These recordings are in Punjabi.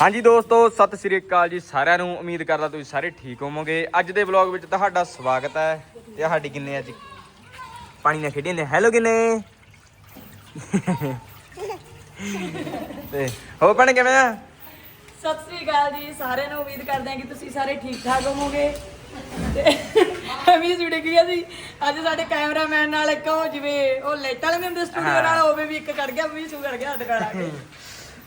ਹਾਂਜੀ ਦੋਸਤੋ ਸਤਿ ਸ੍ਰੀ ਅਕਾਲ ਜੀ ਸਾਰਿਆਂ ਨੂੰ। ਉਮੀਦ ਕਰਦਾ ਤੁਸੀਂ ਸਾਰੇ ਠੀਕ ਹੋਵੋਗੇ। ਅੱਜ ਦੇ ਵਲੌਗ ਵਿੱਚ ਤੁਹਾਡਾ ਸਵਾਗਤ ਹੈ ਤੇ ਸਾਡੀ ਕਿੰਨੇ ਅੱਜ? ਪਾਣੀ ਨਾਲ ਖੇਡੀ ਨੇ। ਹੈਲੋ ਕਿੰਨੇ? ਤੇ ਹੋ ਪਣ ਕਿਵੇਂ ਆ? ਸਤਿ ਸ੍ਰੀ ਅਕਾਲ ਜੀ। ਸਾਰਿਆਂ ਨੂੰ ਉਮੀਦ ਕਰਦੇ ਹਾਂ ਕਿ ਤੁਸੀਂ ਸਾਰੇ ਠੀਕ ਠਾਕ ਹੋਵੋਗੇ। ਅਮੀ ਜੁੜ ਗਿਆ ਸੀ ਅੱਜ ਸਾਡੇ ਕੈਮਰਾਮੈਨ ਨਾਲ ਇੱਕ ਉਹ ਜਿਵੇਂ ਉਹ ਲਾਈਟ ਵਾਲੇ ਹੁੰਦੇ ਸਟੂਡੀਓ ਨਾਲ ਹੋਵੇ ਵੀ ਇੱਕ ਕੱਢ ਗਿਆ ਵੀ ਸੂ ਕੱਢ ਗਿਆ ਨਾਲ ਆ ਕੇ।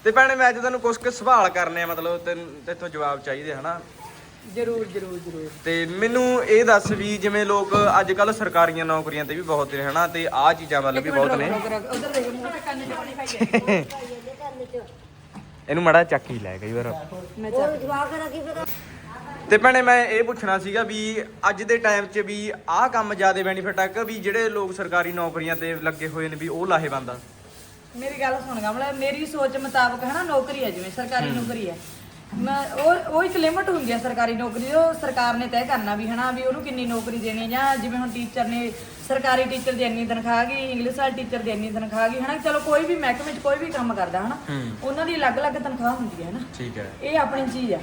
ਤੇ ਭੈਣੇ ਮੈਂ ਅੱਜ ਤੁਹਾਨੂੰ ਕੁਝ ਕੁ ਸਵਾਲ ਕਰਨੇ ਆ ਮਤਲਬ ਤੈਨੂੰ ਤੇਥੋਂ ਜਵਾਬ ਚਾਹੀਦੇ ਹਨਾ? ਜਰੂਰ ਜਰੂਰ ਜਰੂਰ। ਤੇ ਮੈਨੂੰ ਇਹ ਦੱਸ ਵੀ ਜਿਵੇਂ ਲੋਕ ਅੱਜ ਕੱਲ ਸਰਕਾਰੀਆਂ ਨੌਕਰੀਆਂ ਤੇ ਵੀ ਬਹੁਤ ਨੇ ਹਨਾ? ਤੇ ਆਹ ਚੀਜ਼ਾਂ ਵੱਲ ਵੀ ਬਹੁਤ ਨੇ। ਉਧਰ ਦੇਖ ਮੂੰਹ ਤੇ ਕੰਨ ਚ ਪਾਣੀ ਖਾਈਏ ਇਹਨੂੰ ਮੜਾ ਚੱਕ ਹੀ ਲੈ ਕਈ ਵਾਰ। ਮੈਂ ਤੇ ਭੈਣੇ ਮੈਂ ਇਹ ਪੁੱਛਣਾ ਸੀਗਾ ਵੀ ਅੱਜ ਦੇ ਟਾਈਮ 'ਚ ਵੀ ਆਹ ਕੰਮ ਜ਼ਿਆਦਾ ਬੈਨੀਫਿਟ ਆ ਕਿ ਵੀ ਜਿਹੜੇ ਲੋਕ ਸਰਕਾਰੀ ਨੌਕਰੀਆਂ ਤੇ ਲੱਗੇ ਹੋਏ ਨੇ ਵੀ ਉਹ ਲਾਹੇਵੰਦ ਆ? ਮੇਰੀ ਗੱਲ ਸੁਣ ਗਮਲਾ ਮੇਰੀ ਸੋਚ ਮੁਤਾਬਕ ਹੈ ਨਾ ਨੌਕਰੀ ਹੈ ਜਿਵੇਂ ਸਰਕਾਰੀ ਨੌਕਰੀ ਹੈ ਮੈਂ ਉਹ ਉਹ ਇੱਕ ਲਿਮਟ ਹੁੰਦੀ ਹੈ ਸਰਕਾਰੀ ਨੌਕਰੀ ਦੀ, ਉਹ ਸਰਕਾਰ ਨੇ ਤੈਅ ਕਰਨਾ ਵੀ ਹਨਾ ਵੀ ਉਹਨੂੰ ਕਿੰਨੀ ਨੌਕਰੀ ਦੇਣੀ ਹੈ ਜਾਂ ਜਿਵੇਂ ਹੁਣ ਟੀਚਰ ਨੇ ਸਰਕਾਰੀ ਟੀਚਰ ਦੀ ਇੰਨੀ ਤਨਖਾਹ ਗਈ ਇੰਗਲਿਸ਼ ਵਾਲੇ ਟੀਚਰ ਦੀ ਇੰਨੀ ਤਨਖਾਹ ਗਈ ਹਨਾ ਚਲੋ ਕੋਈ ਵੀ ਮਹਿਕਮੇ 'ਚ ਕੋਈ ਵੀ ਕੰਮ ਕਰਦਾ ਹਨਾ ਉਹਨਾਂ ਦੀ ਅਲੱਗ-ਅਲੱਗ ਤਨਖਾਹ ਹੁੰਦੀ ਹੈ ਨਾ ਠੀਕ ਹੈ। ਇਹ ਆਪਣੀ ਚੀਜ਼ ਹੈ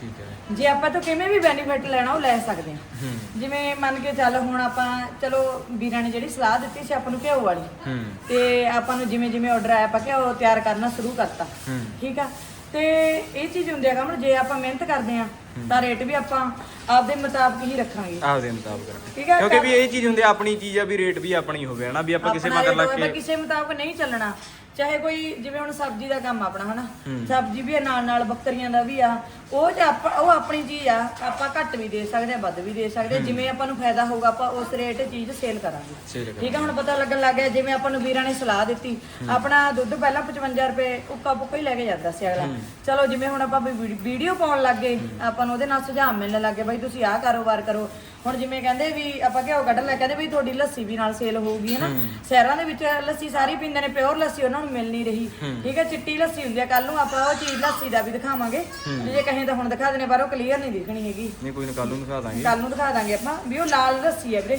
ਠੀਕ ਹੈ। ਜੇ ਆਪਾਂ ਤੋਂ ਕਿਵੇਂ ਵੀ ਬੈਨੀਫਿਟ ਲੈਣਾ ਉਹ ਲੈ ਸਕਦੇ ਹਾਂ। ਜਿਵੇਂ ਮੰਨ ਕੇ ਚੱਲ ਹੁਣ ਆਪਾਂ ਚਲੋ ਵੀਰਾਂ ਨੇ ਜਿਹੜੀ ਸਲਾਹ ਦਿੱਤੀ ਸੀ ਆਪਾਂ ਨੂੰ ਘਿਓ ਵਾਲੀ ਹੂੰ। ਤੇ ਆਪਾਂ ਨੂੰ ਜਿਵੇਂ ਜਿਵੇਂ ਆਰਡਰ ਆਇਆ ਆਪਾਂ ਘਿਓ ਤਿਆਰ ਕਰਨਾ ਸ਼ੁਰੂ ਕਰਤਾ। ਠੀਕ ਆ? ਤੇ ਇਹ ਚੀਜ਼ ਹੁੰਦੀ ਆ ਕਮਲ ਜੇ ਆਪਾਂ ਮਿਹਨਤ ਕਰਦੇ ਆ ਤਾਂ ਰੇਟ ਵੀ ਆਪਾਂ ਆਪਦੇ ਮੁਤਾਬਕ ਹੀ ਰੱਖਾਂਗੇ। ਆਪਦੇ ਮੁਤਾਬਕ ਠੀਕ ਆ? ਕਿਉਂਕਿ ਵੀ ਇਹ ਚੀਜ਼ ਹੁੰਦੀ ਆ, ਆਪਣੀ ਚੀਜ਼ ਆ ਵੀ ਰੇਟ ਵੀ ਆਪਣੀ ਹੋਵੇ ਹਨਾ? ਵੀ ਆਪਾਂ ਕਿਸੇ ਮਗਰ ਲੱਗ ਕੇ ਕਿਸੇ ਮੁਤਾਬਕ ਨਹੀਂ ਚੱਲਣਾ। ਚਾਹੇ ਕੋਈ ਜਿਵੇਂ ਹੁਣ ਸਬਜ਼ੀ ਦਾ ਕੰਮ ਆਪਣਾ ਹਨਾ? ਸਬਜ਼ੀ ਵੀ ਆ ਨਾਲ ਨਾਲ ਬੱਕਰੀਆਂ ਦਾ ਵੀ ਆ। ਉਹ ਚ ਆਪਾਂ ਉਹ ਆਪਣੀ ਚੀਜ਼ ਆ ਆਪਾਂ ਘੱਟ ਵੀ ਦੇ ਸਕਦੇ ਆ ਵੱਧ ਵੀ ਦੇ ਸਕਦੇ ਆ। ਜਿਵੇਂ ਆਪਾਂ ਨੂੰ ਫਾਇਦਾ ਹੋਊਗਾ ਆਪਾਂ ਉਸ ਰੇਟ ਚੀਜ਼ ਸੇਲ ਕਰਾਂਗੇ। ਸੇਲ ਠੀਕ ਆ ਹੁਣ ਪਤਾ ਲੱਗਣ ਲੱਗ ਗਿਆ ਜਿਵੇਂ ਆਪਾਂ ਨੂੰ ਵੀਰਾਂ ਨੇ ਸਲਾਹ ਦਿੱਤੀ ਆਪਣਾ ਦੁੱਧ ਪਹਿਲਾਂ 55 ਰੁਪਏ ਉੱਕਾ ਪੁੱਕਾ ਹੀ ਲੈ ਕੇ ਜਾਂਦਾ ਸੀ ਅਗਲਾ। ਚਲੋ ਜਿਵੇਂ ਹੁਣ ਆਪਾਂ ਵੀ ਵੀਡੀਓ ਪਾਉਣ ਲੱਗ ਗਏ ਆਪਾਂ ਨੂੰ ਉਹਦੇ ਨਾਲ ਸੁਝਾਅ ਮਿਲਣ ਲੱਗੇ ਬਈ ਤੁਸੀਂ ਆਹ ਕਾਰੋਬਾਰ ਕਰੋ। ਹੁਣ ਜਿਵੇਂ ਕਹਿੰਦੇ ਵੀ ਆਪਾਂ ਘਿਓ ਕੱਢਣ ਲੱਗ ਕਹਿੰਦੇ ਵੀ ਤੁਹਾਡੀ ਲੱਸੀ ਵੀ ਨਾਲ ਸੇਲ ਹੋਊਗੀ ਹਨਾ? ਸ਼ਹਿਰਾਂ ਦੇ ਵਿੱਚ ਲੱਸੀ ਸਾਰੀ ਪੀਂਦੇ ਨੇ ਪਿਓਰ ਲੱਸੀ ਉਹਨਾਂ ਨੂੰ ਮਿਲ ਨਹੀਂ ਰਹੀ। ਠੀਕ ਹੈ ਚਿੱਟੀ ਲੱਸੀ ਹੁੰਦੀ ਆ ਕੱਲ ਨੂੰ ਆਪਾਂ ਉਹ ਚੀਜ਼ ਲੱਸੀ ਦਾ ਵੀ ਦਿਖਾਵਾਂਗੇ। ਜੇ ਕਹੀਂ ਤਾਂ ਹੁਣ ਦਿਖਾ ਦੇਣੇ ਪਰ ਉਹ ਕਲੀਅਰ ਨਹੀਂ ਦਿਖਣੀ ਹੈਗੀ। ਨਹੀਂ ਕੋਈ ਨਾ ਕੱਲ ਨੂੰ ਦਿਖਾ ਦਾਂਗੇ। ਕੱਲ ਨੂੰ ਦਿਖਾ ਦਾਂਗੇ ਆਪਾਂ ਵੀ ਉਹ ਲਾਲ ਲੱਸੀ ਹੈ ਵੀਰੇ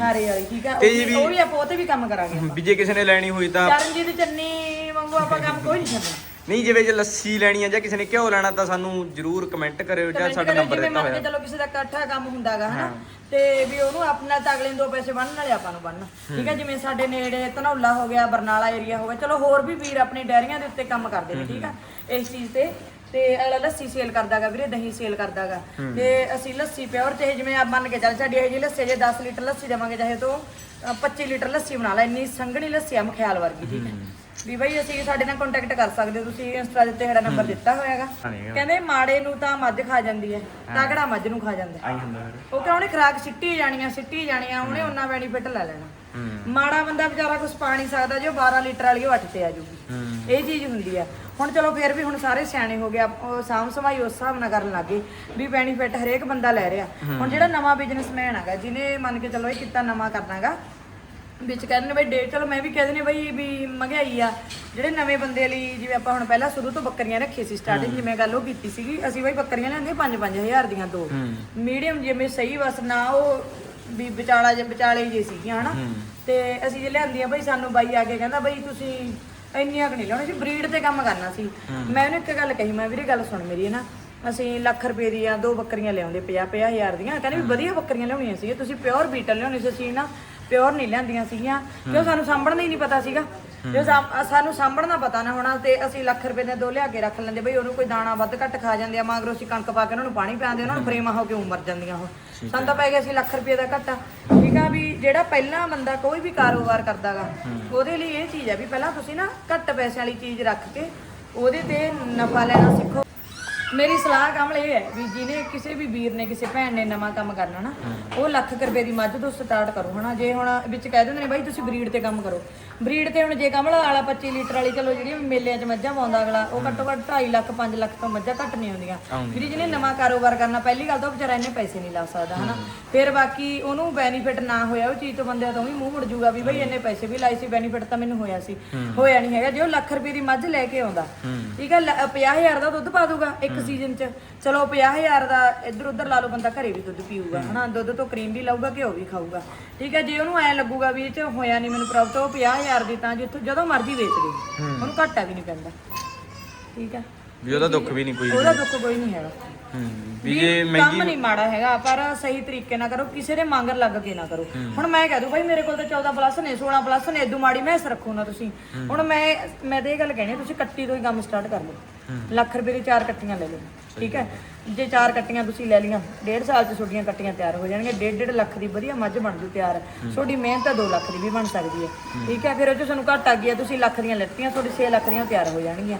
ਹਾਰੇ ਵਾਲੀ ਠੀਕ ਆ ਉਹ ਵੀ- ਆਪਾਂ ਉਹ ਤੇ ਵੀ ਕੰਮ ਕਰਾਂਗੇ ਵੀ ਜੇ ਕਿਸੇ ਨੇ ਲੈਣੀ ਹੋਈ ਤਾਂ ਚਰਨਜੀਤ ਚੰਨੀ ਵਾਂਗੂ ਆਪਾਂ ਕੰਮ ਕੋਈ ਨਹੀਂ ਕਰਨਾ ਨਹੀਂ ਜਿਵੇਂ ਜੇ ਲੱਸੀ ਲੈਣੀ ਆ ਜਾਂ ਕਿਸੇ ਨੇ ਘਿਓ ਲੈਣਾ ਤਾਂ ਸਾਨੂੰ ਜਰੂਰ ਕਮੈਂਟ ਕਰਿਓ ਜਾਂ ਸਾਡਾ ਨੰਬਰ ਦਿੱਤਾ ਹੋਇਆ। ਚਲੋ ਕਿਸੇ ਦਾ ਇਕੱਠਾ ਕੰਮ ਹੁੰਦਾਗਾ ਹਨਾ? ਤੇ ਵੀ ਉਹਨੂੰ ਆਪਣਾ ਤਾਂ ਅਗਲੇ ਨੂੰ ਦੋ ਪੈਸੇ ਬਣਨ ਵਾਲੇ ਆਪਾਂ ਨੂੰ ਬਣਨ ਠੀਕ ਹੈ ਜਿਵੇਂ ਸਾਡੇ ਨੇੜੇ ਧਨੌਲਾ ਹੋ ਗਿਆ ਬਰਨਾਲਾ ਏਰੀਆ ਹੋ ਗਿਆ ਚਲੋ ਹੋਰ ਵੀ ਵੀਰ ਆਪਣੇ ਡੈਰੀਆਂ ਦੇ ਉੱਤੇ ਕੰਮ ਕਰਦੇ ਨੇ ਠੀਕ ਆ? ਇਸ ਚੀਜ਼ ਤੇ ਤੇ ਅਗਲਾ ਲੱਸੀ ਸੇਲ ਕਰਦਾਗਾ ਵੀਰੇ ਦਹੀਂ ਸੇਲ ਕਰਦਾਗਾ। ਤੇ ਅਸੀਂ ਲੱਸੀ ਪਿਓਰ ਚਾਹੇ ਜਿਵੇਂ ਆ ਮੰਨ ਕੇ ਚੱਲ ਸਾਡੀ ਇਹ ਜੀ ਲੱਸੀ ਜੇ 10 ਲੀਟਰ ਲੱਸੀ ਦੇਵਾਂਗੇ ਚਾਹੇ ਤੋਂ ਅ, 25 ਲੀਟਰ ਲੱਸੀ ਬਣਾ ਲੈ ਇੰਨੀ ਸੰਘਣੀ ਲੱਸੀ ਆ ਮਖਿਆਲ ਵਰਗੀ ਠੀਕ ਹੈ। ਵੀ ਬਈ ਅਸੀਂ ਸਾਡੇ ਨਾਲ ਕੰਟੈਕਟ ਕਰ ਸਕਦੇ ਹੋ ਤੁਸੀਂ ਇੰਸਟਾ ਦੇ ਉੱਤੇ ਸਾਡਾ ਨੰਬਰ ਦਿੱਤਾ ਹੋਇਆਗਾ। ਹਾਂਜੀ। ਕਹਿੰਦੇ ਮਾੜੇ ਨੂੰ ਤਾਂ ਮੱਝ ਖਾ ਜਾਂਦੀ ਹੈ ਤਗੜਾ ਮੱਝ ਨੂੰ ਖਾ ਜਾਂਦਾ ਹੈ। ਆਈ ਹੁੰਦਾ ਫਿਰ। ਉਹ ਕਿ ਉਹਨੇ ਖਰਾਕ ਸਿੱਟੀ ਜਾਣੀਆਂ ਸਿੱਟੀ ਜਾਣੀਆਂ ਉਹਨੇ ਉਹਨਾਂ ਬੈਨੀਫਿਟ ਲੈ ਲੈਣਾ। ਮਾੜਾ ਬੰਦਾ ਵਿਚਾਰਾ ਕੁਝ ਪਾ ਨਹੀਂ ਸਕਦਾ ਜੋ 12 ਲੀਟਰ ਵਾਲੀ ਉਹ ਅੱਠ ਤੇ ਆ ਜੂਗੀ ਇਹ ਚੀਜ਼ ਹੁੰਦੀ ਆ। ਹੁਣ ਚਲੋ ਫੇਰ ਵੀ ਹੁਣ ਸਾਰੇ ਸਿਆਣੇ ਹੋ ਗਏ ਆਪ- ਉਹ ਸਾਂਭ ਸਮਾਈ ਉਸ ਹਿਸਾਬ ਨਾਲ ਕਰਨ ਲੱਗੇ ਵੀ ਬੈਨੀਫਿਟ ਹਰੇਕ ਬੰਦਾ ਲੈ ਰਿਹਾ। ਹੁਣ ਜਿਹੜਾ ਨਵਾਂ ਬਿਜ਼ਨਸਮੈਨ ਹੈਗਾ ਜਿਹਨੇ ਮੰਨ ਕੇ ਚੱਲੋ ਇਹ ਕਿੱਤਾ ਨਵਾਂ ਕਰਨਾਗਾ ਵਿੱਚ ਕਹਿੰਦੇ ਨੇ ਬਈ ਡੇ ਚਲੋ ਮੈਂ ਵੀ ਕਹਿੰਦੇ ਨੇ ਬਈ ਵੀ ਮਹਿੰਗਾਈ ਆ। ਜਿਹੜੇ ਨਵੇਂ ਬੰਦੇ ਲਈ ਜਿਵੇਂ ਆਪਾਂ ਹੁਣ ਪਹਿਲਾਂ ਸ਼ੁਰੂ ਤੋਂ ਬੱਕਰੀਆਂ ਰੱਖੀ ਸੀ ਸਟਾਰਟਿੰਗ ਜਿਵੇਂ ਗੱਲ ਉਹ ਕੀਤੀ ਸੀਗੀ ਅਸੀਂ ਬਈ ਬੱਕਰੀਆਂ ਲੈਂਦੇ 5-5000 ਦੀਆਂ ਦੋ। ਮੀਡੀਅਮ ਜਿਵੇਂ ਸਹੀ ਬਸ ਨਾ ਉਹ ਵੀ ਵਿਚਾਲਾ ਜੇ ਵਿਚਾਲੇ ਜੇ ਸੀਗੀਆਂ ਹਨਾ? ਤੇ ਅਸੀਂ ਜੇ ਲਿਆਂਦੀਆਂ ਬਈ ਸਾਨੂੰ ਬਾਈ ਆ ਕੇ ਕਹਿੰਦਾ ਬਈ ਤੁਸੀਂ ਇੰਨੀਆਂ ਕੁ ਨਹੀਂ ਲਾਉਣੀ ਸੀ ਬਰੀਡ ਤੇ ਕੰਮ ਕਰਨਾ ਸੀ। ਮੈਂ ਉਹਨੂੰ ਇੱਕ ਗੱਲ ਕਹੀ ਮੈਂ ਵੀਰੇ ਗੱਲ ਸੁਣ ਮੇਰੀ ਹੈ ਨਾ ਅਸੀਂ ਲੱਖ ਰੁਪਏ ਦੀਆਂ ਦੋ ਬੱਕਰੀਆਂ ਲਿਆਉਂਦੇ 50 ਹਜ਼ਾਰ ਦੀਆਂ। ਕਹਿੰਦੇ ਵੀ ਵਧੀਆ ਬੱਕਰੀਆਂ ਲਿਆਉਣੀਆਂ ਸੀ ਤੁਸੀਂ ਪਿਓਰ ਬੀਟਲ ਲਿਆਉਣੀ ਸੀ ਅਸੀਂ ਨਾ ਪਿਓਰ ਨਹੀਂ ਲਿਆਂਦੀਆਂ ਸੀਗੀਆਂ ਕਿਉਂ ਸਾਨੂੰ ਸਾਂਭਣਾ ਹੀ ਨਹੀਂ ਪਤਾ ਸੀਗਾ। ਜੇ ਸਾਨੂੰ ਸਾਂਭਣਾ ਪਤਾ ਨਾ ਹੋਣਾ ਤੇ ਅਸੀਂ ਲੱਖ ਰੁਪਏ ਦੇ ਦੋ ਲਿਆ ਕੇ ਰੱਖ ਲੈਂਦੇ ਬਈ ਉਹਨੂੰ ਕੋਈ ਦਾਣਾ ਵੱਧ ਘੱਟ ਖਾ ਜਾਂਦੇ ਆ ਮਗਰੋਂ ਅਸੀਂ ਕਣਕ ਪਾ ਕੇ ਉਹਨਾਂ ਨੂੰ ਪਾਣੀ ਪਿਆਉਂਦੇ ਉਹਨਾਂ ਨੂੰ ਫਰੇਮਾ ਹੋ ਕੇ ਉਮਰ ਜਾਂਦੀਆਂ ਉਹ। ਸਾਨੂੰ ਤਾਂ ਪੈ ਗਿਆ ਸੀ ਲੱਖ ਰੁਪਏ ਦਾ ਘਾਟਾ। ਠੀਕ ਆ ਵੀ ਜਿਹੜਾ ਪਹਿਲਾਂ ਬੰਦਾ ਕੋਈ ਵੀ ਕਾਰੋਬਾਰ ਕਰਦਾਗਾ ਉਹਦੇ ਲਈ ਇਹ ਚੀਜ਼ ਆ ਵੀ ਪਹਿਲਾਂ ਤੁਸੀਂ ਨਾ ਘੱਟ ਪੈਸੇ ਵਾਲੀ ਚੀਜ਼ ਰੱਖ ਕੇ ਉਹਦੇ ਤੇ ਨਫਾ ਲੈਣਾ ਸਿੱਖੋ। ਮੇਰੀ ਸਲਾਹ ਕਮਲ ਇਹ ਹੈ ਵੀ ਜਿਹਨੇ ਕਿਸੇ ਵੀ ਵੀਰ ਨੇ ਕਿਸੇ ਭੈਣ ਨੇ ਨਵਾਂ ਕੰਮ ਕਰਨਾ ਨਾ ਉਹ ਲੱਖ ਕੁ ਰੁਪਏ ਦੀ ਮੱਝ ਤੋਂ ਸਟਾਰਟ ਕਰੋ ਹਨਾ। ਜੇ ਹੁਣ ਵਿੱਚ ਕਹਿ ਦਿੰਦੇ ਨੇ ਬਾਈ ਤੁਸੀਂ ਬਰੀਡ ਤੇ ਕੰਮ ਕਰੋ। ਬਰੀਡ ਤੇ ਹੁਣ ਜੇ ਕਮਲ ਵਾਲਾ 25 ਲੀਟਰ ਵਾਲੀ ਚਲੋ ਜਿਹੜੀਆਂ ਮੇਲਿਆਂ 'ਚ ਮੱਝਾਂ ਪਾਉਂਦਾ ਅਗਲਾ ਉਹ ਘੱਟੋ ਘੱਟ 2.5 ਲੱਖ 5 ਲੱਖ ਤੋਂ ਮੱਝਾਂ ਘੱਟ ਨਹੀਂ ਆਉਂਦੀਆਂ। ਵੀਰੇ ਜਿਹਨੇ ਨਵਾਂ ਕਾਰੋਬਾਰ ਕਰਨਾ ਪਹਿਲੀ ਗੱਲ ਤਾਂ ਵਿਚਾਰਾ ਇੰਨੇ ਪੈਸੇ ਨਹੀਂ ਲਾ ਸਕਦਾ ਹਨਾ। ਫਿਰ ਬਾਕੀ ਉਹਨੂੰ ਬੈਨੀਫਿਟ ਨਾ ਹੋਇਆ ਉਹ ਚੀਜ਼ ਤੋਂ ਬੰਦਿਆਂ ਤੋਂ ਵੀ ਮੂੰਹ ਮੁੜ ਜੂਗਾ ਵੀ ਬਈ ਇੰਨੇ ਪੈਸੇ ਵੀ ਲਾਈ ਸੀ ਬੈਨੀਫਿਟ ਤਾਂ ਮੈਨੂੰ ਹੋਇਆ ਸੀ। ਹੋਇਆ ਨਹੀਂ ਹੈਗਾ। ਜੇ ਉਹ ਲੱਖ ਰੁਪਏ ਦੀ ਮੱਝ ਲੈ ਕੇ ਆਉਂਦਾ ਠੀਕ ਹੈ 50000 ਦਾ ਦੁੱਧ ਪਾ ਦੂਗਾ ਇੱਕ ਸੀਜ਼ਨ 'ਚ। ਚਲੋ 50000 ਦਾ ਇੱਧਰ ਉੱਧਰ ਲਾ ਲਓ ਬੰਦਾ ਘਰੇ ਵੀ ਦੁੱਧ ਪੀਊਗਾ ਹਨਾ? ਦੁੱਧ ਤੋਂ ਕਰੀਮ ਵੀ ਲਾਊਗਾ ਘਿਓ ਵੀ ਖਾਊਗਾ। ਠੀਕ ਹੈ ਜੇ ਉਹਨੂੰ ਐ ਲੱਗੂਗਾ ਵੀ ਇਹ 'ਚ ਹੋਇਆ ਨਹੀਂ ਮੈਨੂੰ ਪ੍ਰੋਫਿਟ ਉਹ 50000 ਦੀ ਤਾਂ ਜਿੱਥੋਂ ਜਦੋਂ ਮਰਜ਼ੀ ਵੇਚ ਦੇ। ਉਹਨੂੰ ਘਾਟਾ ਵੀ ਨਹੀਂ ਪੈਂਦਾ। ਠੀਕ ਹੈ? ਵੀ ਉਹਦਾ ਦੁੱਖ ਵੀ ਨਹੀਂ ਕੋਈ ਉਹਦਾ ਦੁੱਖ ਕੋਈ ਨਹੀਂ ਹੈਗਾ। ਹੂੰ ਵੀ ਜੇ ਕੰਮ ਮਹਿੰਗੀ ਨਹੀਂ ਮਾੜਾ ਹੈਗਾ ਪਰ ਸਹੀ ਤਰੀਕੇ ਨਾਲ ਕਰੋ ਕਿਸੇ ਦੇ ਮੰਗਰ ਲੱਗ ਕੇ ਨਾ ਕਰੋ। ਹੁਣ ਮੈਂ ਕਹਿ ਦੂੰ ਭਾਈ ਮੇਰੇ ਕੋਲ ਤਾਂ 14 ਪਲੱਸ ਨੇ 16 ਪਲੱਸ ਨੇ ਇਦੋਂ ਮਾੜੀ ਮੈਂ ਰੱਖੋ ਨਾ ਤੁਸੀਂ। ਹੁਣ ਮੈਂ ਮੈਂ ਤਾਂ ਇਹ ਗੱਲ ਕਹਿਣੀ ਤੁਸੀਂ ਕੱਟੀ ਤੋਂ ਹੀ ਕੰਮ ਸਟਾਰਟ ਕਰ ਲਓ। ਲੱਖ ਰੁਪਏ ਦੀ ਚਾਰ ਕੱਟੀਆਂ ਲੈ ਲਓ ਠੀਕ ਹੈ? ਜੇ ਚਾਰ ਕੱਟੀਆਂ ਤੁਸੀਂ ਲੈ ਲਈਆਂ ਡੇਢ ਸਾਲ ਚ ਤੁਹਾਡੀਆਂ ਕੱਟੀਆਂ ਤਿਆਰ ਹੋ ਜਾਣਗੀਆਂ ਡੇਢ ਡੇਢ ਲੱਖ ਦੀ ਵਧੀਆ ਮੱਝ ਬਣ ਜੂ ਤਿਆਰ। ਤੁਹਾਡੀ ਮਿਹਨਤ ਤਾਂ 2 ਲੱਖ ਦੀ ਵੀ ਬਣ ਸਕਦੀ ਹੈ ਠੀਕ ਹੈ? ਫਿਰ ਉਹ ਚ ਤੁਹਾਨੂੰ ਘੱਟ ਆ ਗਿਆ ਤੁਸੀਂ ਲੱਖ ਦੀਆਂ ਲੈਤੀਆਂ ਤੁਹਾਡੀ 6 ਲੱਖ ਦੀਆਂ ਤਿਆਰ ਹੋ ਜਾਣਗੀਆਂ।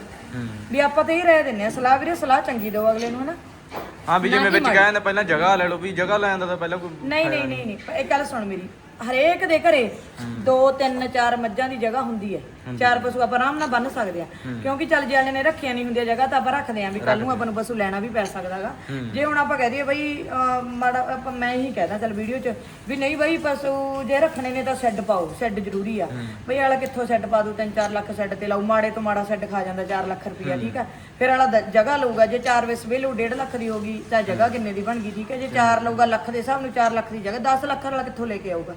ਵੀ ਆਪਾਂ ਤਾਂ ਇਹ ਰਹਿ ਦਿੰਨੇ ਆ ਸਲਾਹ ਵੀਰੇ ਸਲਾਹ ਚੰਗੀ ਦਿਓ ਅਗਲੇ ਨੂੰ ਹਨਾ? ਹਾਂ ਵੀ ਜਿਵੇਂ ਵਿੱਚ ਕਹਿੰਦਾ ਪਹਿਲਾਂ ਜਗ੍ਹਾ ਲੈ ਲਓ ਵੀ ਜਗ੍ਹਾ ਲੈਣ ਦਾ ਤਾਂ ਪਹਿਲਾਂ ਕੋਈ ਨਹੀਂ ਨਹੀਂ ਨਹੀਂ ਨਹੀਂ। ਇੱਕ ਗੱਲ ਸੁਣ ਮੇਰੀ ਹਰੇਕ ਦੇ ਘਰੇ ਦੋ ਤਿੰਨ ਚਾਰ ਮੱਝਾਂ ਦੀ ਜਗ੍ਹਾ ਹੁੰਦੀ ਹੈ। ਚਾਰ ਪਸ਼ੂ ਆਪਾਂ ਆਰਾਮ ਨਾਲ ਬੰਨ ਸਕਦੇ ਆ। ਕਿਉਂਕਿ ਚੱਲ ਜੇ ਵਾਲੇ ਨੇ ਰੱਖਿਆ ਨਹੀਂ ਹੁੰਦੀਆਂ ਜਗ੍ਹਾ ਤਾਂ ਆਪਾਂ ਰੱਖਦੇ ਆ ਵੀ ਕੱਲ ਨੂੰ ਆਪਾਂ ਨੂੰ ਪਸ਼ੂ ਲੈਣਾ ਵੀ ਪੈ ਸਕਦਾਗਾ। ਜੇ ਹੁਣ ਆਪਾਂ ਕਹਿ ਦਈਏ ਬਈ ਮਾੜਾ ਆਪਾਂ ਮੈਂ ਹੀ ਕਹਿਦਾ ਚੱਲ ਵੀਡੀਓ 'ਚ ਵੀ ਨਹੀਂ ਬਈ ਪਸ਼ੂ ਜੇ ਰੱਖਣੇ ਨੇ ਤਾਂ ਸ਼ੈੱਡ ਪਾਓ ਸ਼ੈੱਡ ਜ਼ਰੂਰੀ ਆ। ਬਈ ਵਾਲਾ ਕਿੱਥੋਂ ਸ਼ੈੱਡ ਪਾ ਦੂ 3-4 ਲੱਖ ਸ਼ੈੱਡ ਤੇ ਲਾਉ ਮਾੜੇ ਤੋਂ ਮਾੜਾ ਸ਼ੈੱਡ ਖਾ ਜਾਂਦਾ 4 ਲੱਖ ਰੁਪਇਆ ਠੀਕ ਆ? ਫਿਰ ਵਾਲਾ ਦ- ਜਗ੍ਹਾ ਲਊਗਾ ਜੇ 4 ਵਿਸਵੇ ਲਊ 1.5 ਲੱਖ ਦੀ ਹੋਗੀ ਤਾਂ ਜਗ੍ਹਾ ਕਿੰਨੇ ਦੀ ਬਣ ਗਈ ਠੀਕ ਹੈ ਜੇ 4 ਲਊਗਾ ਲੱਖ ਦੇ ਹਿਸਾਬ ਨੂੰ 4 ਲੱਖ ਦੀ ਜਗ੍ਹਾ 10 ਲੱਖ ਵਾਲਾ ਕਿੱਥੋਂ ਲੈ ਕੇ ਆਊਗਾ?